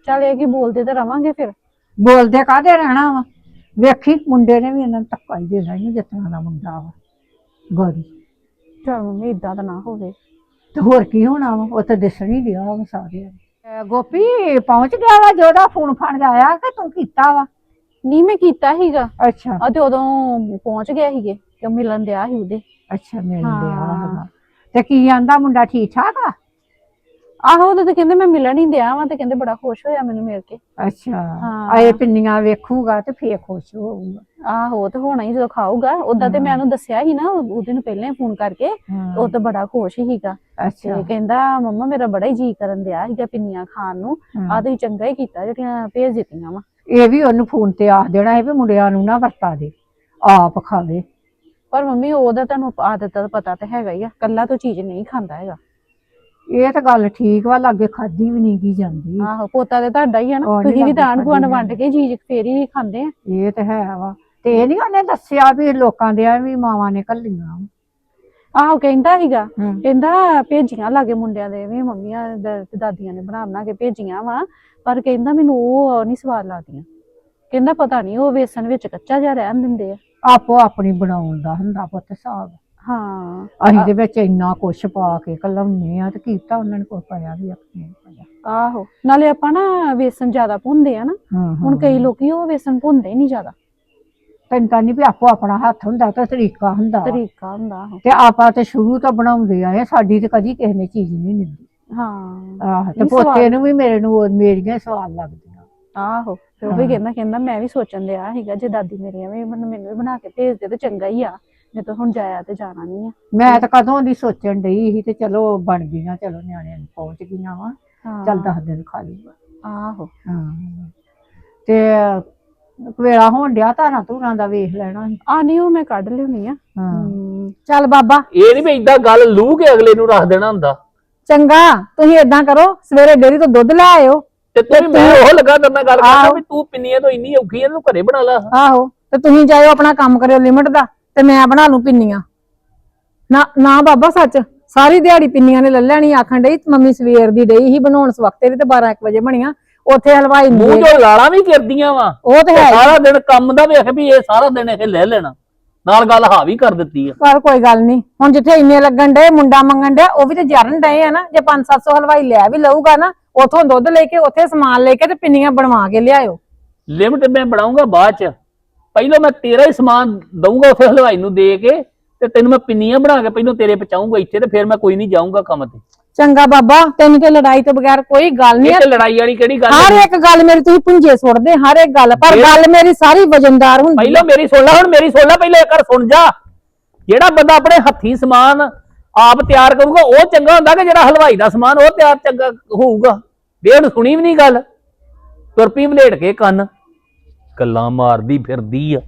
ਚੱਲ ਇਹ ਕੀ ਬੋਲਦੇ ਤਾਂ ਰਵਾਂਗੇ ਫਿਰ? ਬੋਲਦੇ ਕਾਹਦੇ ਰਹਿਣਾ ਵਾ? ਵੇਖੀ ਮੁੰਡੇ ਨੇ ਵੀ ਇਹਨਾਂ ਨੂੰ ਧੱਕਾ ਹੀ ਦੇਣਾ ਹੀ ਜਿਸ ਤਰ੍ਹਾਂ ਦਾ ਮੁੰਡਾ ਵਾ। ਗੋਰੀ। ਚਲ ਮੰਮੀ ਇਦਾਂ ਤਾਂ ਨਾ ਹੋਵੇ। ਤੇ ਹੋਰ ਕੀ ਹੋਣਾ ਵਾ? ਉਹ ਤਾਂ ਦਿਸਣ ਹੀ ਡਿਆ ਵਾ ਸਾਰਿਆਂ ਨੂੰ। ਗੋਪੀ ਪਹੁੰਚ ਗਿਆ ਵਾ ਜੋਦਾ ਫੋਨ ਫੜ ਆਇਆ ਕਿ ਤੂੰ ਕੀਤਾ ਵਾ? ਨਹੀਂ ਮੈਂ ਕੀਤਾ ਸੀਗਾ। ਅੱਛਾ। ਆ ਤੇ ਉਦੋਂ ਪਹੁੰਚ ਗਏ ਸੀਗੇ ਕਿ ਮਿਲਣ ਦਿਆ ਸੀ ਉਹਦੇ। ਅੱਛਾ ਮਿਲ ਲਿਆ ਹਾਂ। ਹੈਗਾ। ਤੇ ਕੀ ਆਂਦਾ ਮੁੰਡਾ ਠੀਕ ਠਾਕ ਆ ਆਹੋ ਉਹਦੇ ਤੇ ਕਹਿੰਦੇ ਮੈਂ ਮਿਲਣ ਹੀ ਦਿਆ ਵਾਂ ਤੇ ਕਹਿੰਦੇ ਬੜਾ ਖੁਸ਼ ਹੋਇਆ ਮੈਨੂੰ ਮਿਲ ਕੇ। ਅੱਛਾ ਹਾਂ। ਆਏ ਪਿੰਨੀਆਂ ਵੇਖੂਗਾ ਤੇ ਫੇਰ ਖੁਸ਼ ਹੋਊਗਾ। ਆਹੋ ਉਹ ਤੇ ਹੋਣਾ ਹੀ ਜਦੋਂ ਖਾਊਗਾ। ਉਦਾਂ ਤੇ ਮੈਂ ਉਹਨੂੰ ਦੱਸਿਆ ਸੀ ਨਾ ਉਹ- ਉਹਦੇ ਨੂੰ ਪਹਿਲਾਂ ਹੀ ਫੋਨ ਕਰਕੇ ਉਹ ਤਾਂ ਬੜਾ ਖੁਸ਼ ਸੀਗਾ। ਅੱਛਾ। ਤੇ ਕਹਿੰਦਾ ਮੰਮਾ ਮੇਰਾ ਬੜਾ ਹੀ ਜੀ ਕਰਨ ਦਿਆ ਸੀਗਾ ਪਿੰਨੀਆਂ ਖਾਣ ਨੂੰ। ਹਾਂ। ਆ ਤੁਸੀਂ ਚੰਗਾ ਹੀ ਕੀਤਾ ਜਿਹੜੀਆਂ ਭੇਜ ਦਿੱਤੀਆਂ ਵਾ। ਇਹ ਵੀ ਉਹਨੂੰ ਫੋਨ ਤੇ ਆਖ ਦੇਣਾ ਹੈ ਵੀ ਮੁੰਡਿਆਂ ਨੂੰ ਨਾ ਵਰਤਾ ਦੇ ਆਪ ਖਾਵੇ। ਪਰ ਮੰਮੀ ਉਹਦਾ ਤੁਹਾਨੂੰ ਆਦਤ ਦਾ ਪਤਾ ਤਾਂ ਹੈਗਾ ਹੀ ਆ। ਕੱਲਾ ਤੋਂ ਚੀਜ਼ ਨਹੀਂ ਖਾਂਦਾ ਹੈਗਾ। ਇਹ ਤਾਂ ਗੱਲ ਠੀਕ ਵਾ ਲਾਗੇ ਖਾਦੀ ਵੀ ਨਹੀਂ ਕੀ ਜਾਂਦੀ। ਆਹੋ ਪੋਤਾ ਤੇ ਤੁਹਾਡਾ ਹੀ ਆ ਨਾ ਉਹ ਨੀ ਤੁਸੀਂ ਵੀ ਤਾਂ ਆਂਢ ਗੁਆਂਢ ਵੰਡ ਕੇ ਚੀਜ਼ ਫੇਰ ਹੀ ਖਾਂਦੇ ਆ। ਇਹ ਤਾਂ ਹੈ ਵਾ। ਤੇ ਇਹ ਨਹੀਂ ਉਹਨੇ ਦੱਸਿਆ ਵੀ ਲੋਕਾਂ ਦੇ ਵੀ ਮਾਵਾਂ ਨੇ ਕੱਲੀਆਂ ਆਹੋ ਕਹਿੰਦਾ ਸੀਗਾ। ਕਹਿੰਦਾ ਭੇਜੀਆਂ ਲਾਗੇ ਮੁੰਡਿਆਂ ਦੇ ਵੀ ਮੰਮੀਆਂ ਦ- ਤੇ ਦਾਦੀਆਂ ਨੇ ਬਣਾ ਬਣਾ ਕੇ ਭੇਜੀਆਂ ਵਾ ਪਰ ਕਹਿੰਦਾ ਮੈਨੂੰ ਉਹ ਨਹੀਂ ਸਵਾਦ ਲੱਗਦੀਆਂ। ਕਹਿੰਦਾ ਪਤਾ ਨਹੀਂ ਉਹ ਵੇਸਣ ਵਿੱਚ ਕੱਚਾ ਜਿਹਾ ਰਹਿਣ ਦਿੰਦੇ ਆ। ਆਪੋ ਆਪਣੀ ਬਣਾਉਣ ਦਾ ਹੁੰਦਾ ਪੁੱਤ ਹਿਸਾਬ ਹਾਂ। ਅਸੀਂ ਦੇ ਵਿੱਚ ਇੰਨਾ ਕੁਛ ਪਾ ਕੇ ਕਲਮਨੇ ਆ ਤੇ ਕੀਤਾ ਉਹਨਾਂ ਨੇ ਕੋਈ ਪਾਇਆ ਵੀ ਆਪਣੇ ਪਾਇਆ। ਆਹੋ। ਨਾਲੇ ਆਪਾਂ ਨਾ ਵੇਸਣ ਜ਼ਿਆਦਾ ਭੁੰਦੇ ਆ ਨਾ। ਹਾਂ ਹੁਣ ਕਈ ਲੋਕੀ ਉਹ ਵੇਸਣ ਭੁੰਦੇ ਨਹੀਂ ਜ਼ਿਆਦਾ। ਤੈਨੂੰ ਤਾਂ ਨਹੀਂ ਵੀ ਆਪੋ ਆਪਣਾ ਹੱਥ ਹੁੰਦਾ ਤੇ ਤਰੀਕਾ ਹੁੰਦਾ। ਤਰੀਕਾ ਹੁੰਦਾ ਤੇ ਆਪਾਂ ਤੇ ਸ਼ੁਰੂ ਤੋਂ ਬਣਾਉਂਦੇ ਆਏ ਸਾਡੀ ਤੇ ਕਦੀ ਕਿਸੇ ਨੇ ਚੀਜ਼ ਨਹੀਂ ਦਿੰਦੀ। ਹਾਂ। ਆਹ ਤੇ ਨਹੀਂ ਪੋਤੇ। ਨੂੰ ਵੀ ਮੇਰੇ ਨੂੰ ਉਹ ਮੇਰੀਆਂ ਹੀ ਸਵਾਦ ਲੱਗਦੀਆਂ। ਆਹੋ। ਤੇ ਉਹ ਵੀ ਕਹਿੰਦਾ ਕਹਿੰਦਾ ਮੈਂ ਵੀ ਸੋਚਣ ਦਿਆ ਸੀਗਾ ਜੇ ਦਾਦੀ ਮੇਰੀਆਂ ਵੀ ਮੈਨੂੰ ਮੈਨੂੰ ਵੀ ਬਣਾ ਕੇ ਭੇਜ ਦੇ ਤੇ ਚੰਗਾ ਹੀ ਆ। ਨਹੀਂ ਤਾਂ ਹੁਣ ਜਾਇਆ ਤੇ ਜਾਣਾ ਨਹੀਂ ਆ। ਮੈਂ ਤਾਂ ਕਦੋਂ ਦੀ ਸੋਚਣ ਡਈ ਸੀ ਤੇ ਚਲੋ ਬਣ ਗਈਆਂ ਚਲੋ ਨਿਆਣਿਆਂ ਨੂੰ ਪਹੁੰਚ ਗਈਆਂ ਵਾ। ਚੱਲ ਦਸ ਦਿਨ ਖਾ ਲੂਗਾ ਆਹੋ। ਹਾਂ। ਤੇ ਵੇਲਾ ਹੋਣ ਡਿਆ ਧਾਰਾਂ ਧੂਰਾਂ ਦਾ ਵੇਖ ਲੈਣਾ ਸੀ। ਆ ਨਹੀਂ ਉਹ ਮੈਂ ਕੱਢ ਲਿਆਉਣੀ ਆ। ਹਾਂ। ਚੱਲ ਬਾਬਾ। ਇਹ ਨਹੀਂ ਵੀ ਇਦਾਂ ਗੱਲ ਲੂ ਕੇ ਅਗਲੇ ਨੂੰ ਰੱਖ ਦੇਣਾ ਹੁੰਦਾ। ਚੰਗਾ ਤੁਸੀਂ ਏਦਾਂ ਕਰੋ ਸਵੇਰੇ ਡੇਰੀ ਤੋਂ ਦੁੱਧ ਲੈ ਆਇਓ। ਤੇ ਤੂੰ ਮੈਂ ਉਹ ਲੱਗਾ ਨਾਲ ਗੱਲ ਕਰਦਾ। ਵੀ ਤੂੰ ਪਿੰਨੀਆਂ ਤੋਂ ਇੰਨੀ ਔਖੀ ਐ ਤੂੰ ਘਰੇ ਬਣਾ ਲਾ। ਆਹੋ ਤੇ ਤੁਸੀਂ ਜਾਇਓ ਆਪਣਾ ਕੰਮ ਕਰਿਓ ਲਿਮਟ ਦਾ। ਤੇ ਮੈਂ ਬਣਾ ਲੂੰ ਪਿੰਨੀਆਂ। ਨਾ ਨਾ ਬਾਬਾ ਸੱਚ ਸਾਰੀ ਦਿਹਾੜੀ ਪਿੰਨੀਆਂ ਨੇ ਲੈ ਲੈਣੀ ਆਖਣ ਡਈ ਮੰਮੀ ਸਵੇਰ ਦੀ ਡਈ ਹੀ ਬਣਾਉਣ ਸਵਖਤੇ ਵੀ ਤੇ 12 1 ਵਜੇ ਬਣੀਆਂ ਉੱਥੇ ਹਲਵਾਈ ਮੂੰਹ ਨੂੰ ਚੋਂ ਲਾਲਾਂ ਵੀ ਕਰਦੀਆਂ ਵਾ। ਉਹ ਤੇ ਹੈ। ਸਾਰਾ ਦਿਨ ਕੰਮ ਦਾ ਵੇਖ ਵੀ ਇਹ ਸਾਰਾ ਦਿਨ ਇਹ ਲੈ ਲੈਣਾ। ਨਾਲ ਗੱਲ ਹਾਵੀ ਕਰ ਦਿੱਤੀ ਆ। ਪਰ ਕੋਈ ਗੱਲ ਨਹੀਂ ਹੁਣ ਜਿੱਥੇ ਇੰਨੇ ਲੱਗਣ ਡੇ ਮੁੰਡਾ ਮੰਗਣ ਡਿਆ ਉਹ ਵੀ ਤੇ ਜਰਨ ਡਏ ਆ ਨਾ ਜੇ 5-700 ਹਲਵਾਈ ਲਿਆ ਵੀ ਲਊਗਾ ਨਾ ਉਥੋਂ ਦੁੱਧ ਲੈ ਕੇ ਉੱਥੇ ਸਮਾਨ ਲੈ ਕੇ ਤੇ ਪਿੰਨੀਆਂ ਬਣਵਾ ਕੇ ਲਿਆਇਓ। ਲਿਮਟ ਮੈਂ ਬਣਾਉਂਗਾ ਬਾਅਦ ਚ। ਪਹਿਲਾਂ ਮੈਂ ਤੇਰਾ ਹੀ ਸਮਾਨ ਦਊਂਗਾ ਉਥੇ ਹਲਵਾਈ ਨੂੰ ਦੇ ਕੇ ਤੇ ਤੈਨੂੰ ਮੈਂ ਪਿੰਨੀਆਂ ਬਣਾ ਕੇ ਪਹਿਲਾਂ ਤੇਰੇ ਪਹੁੰਚਾਉਂਗਾ ਇੱਥੇ ਤੇ ਫਿਰ ਮੈਂ ਕੋਈ ਨਹੀਂ ਜਾਊਂਗਾ ਕੰਮ ਤੇ। ਚੰਗਾ ਬਾਬਾ ਤੈਨੂੰ ਤੇ ਲੜਾਈ ਤੋਂ ਬਗੈਰ ਕੋਈ ਗੱਲ ਨਹੀਂ ਇਹ ਤੇ ਲੜਾਈ ਵਾਲੀ ਕਿਹੜੀ ਗੱਲ ਹਰ ਹੈ? ਇੱਕ ਗੱਲ ਮੇਰੀ ਤੁਸੀਂ ਪੁੰਜੇ ਸੁੱਟਦੇ ਹਰ ਇੱਕ ਗੱਲ ਪਰ ਗੱਲ ਮੇਰੀ ਸਾਰੀ ਵਜਨਦਾਰ ਹੁੰਦੀ ਪਹਿਲਾਂ ਮੇਰੀ ਸੁਣ ਲੈ ਹੁਣ ਮੇਰੀ ਸੁਣ ਲੈ ਪਹਿਲਾਂ ਇੱਕ ਵਾਰ ਸੁਣ ਜਾ। ਜਿਹੜਾ ਬੰਦਾ ਆਪਣੇ ਹੱਥੀਂ ਸਮਾਨ ਆਪ ਤਿਆਰ ਕਰੂਗਾ ਉਹ ਚੰਗਾ ਹੁੰਦਾ ਕਿ ਜਿਹੜਾ ਹਲਵਾਈ ਦਾ ਸਮਾਨ ਉਹ ਤਿਆਰ ਚੰਗਾ ਹੋਊਗਾ। ਡੇਢ ਸੁਣੀ ਵੀ ਨਹੀਂ ਗੱਲ। ਤੁਰਪੀ ਵਲੇਟ ਕੇ ਕੰਨ। ਗੱਲਾਂ ਮਾਰਦੀ ਫਿਰਦੀ ਆ।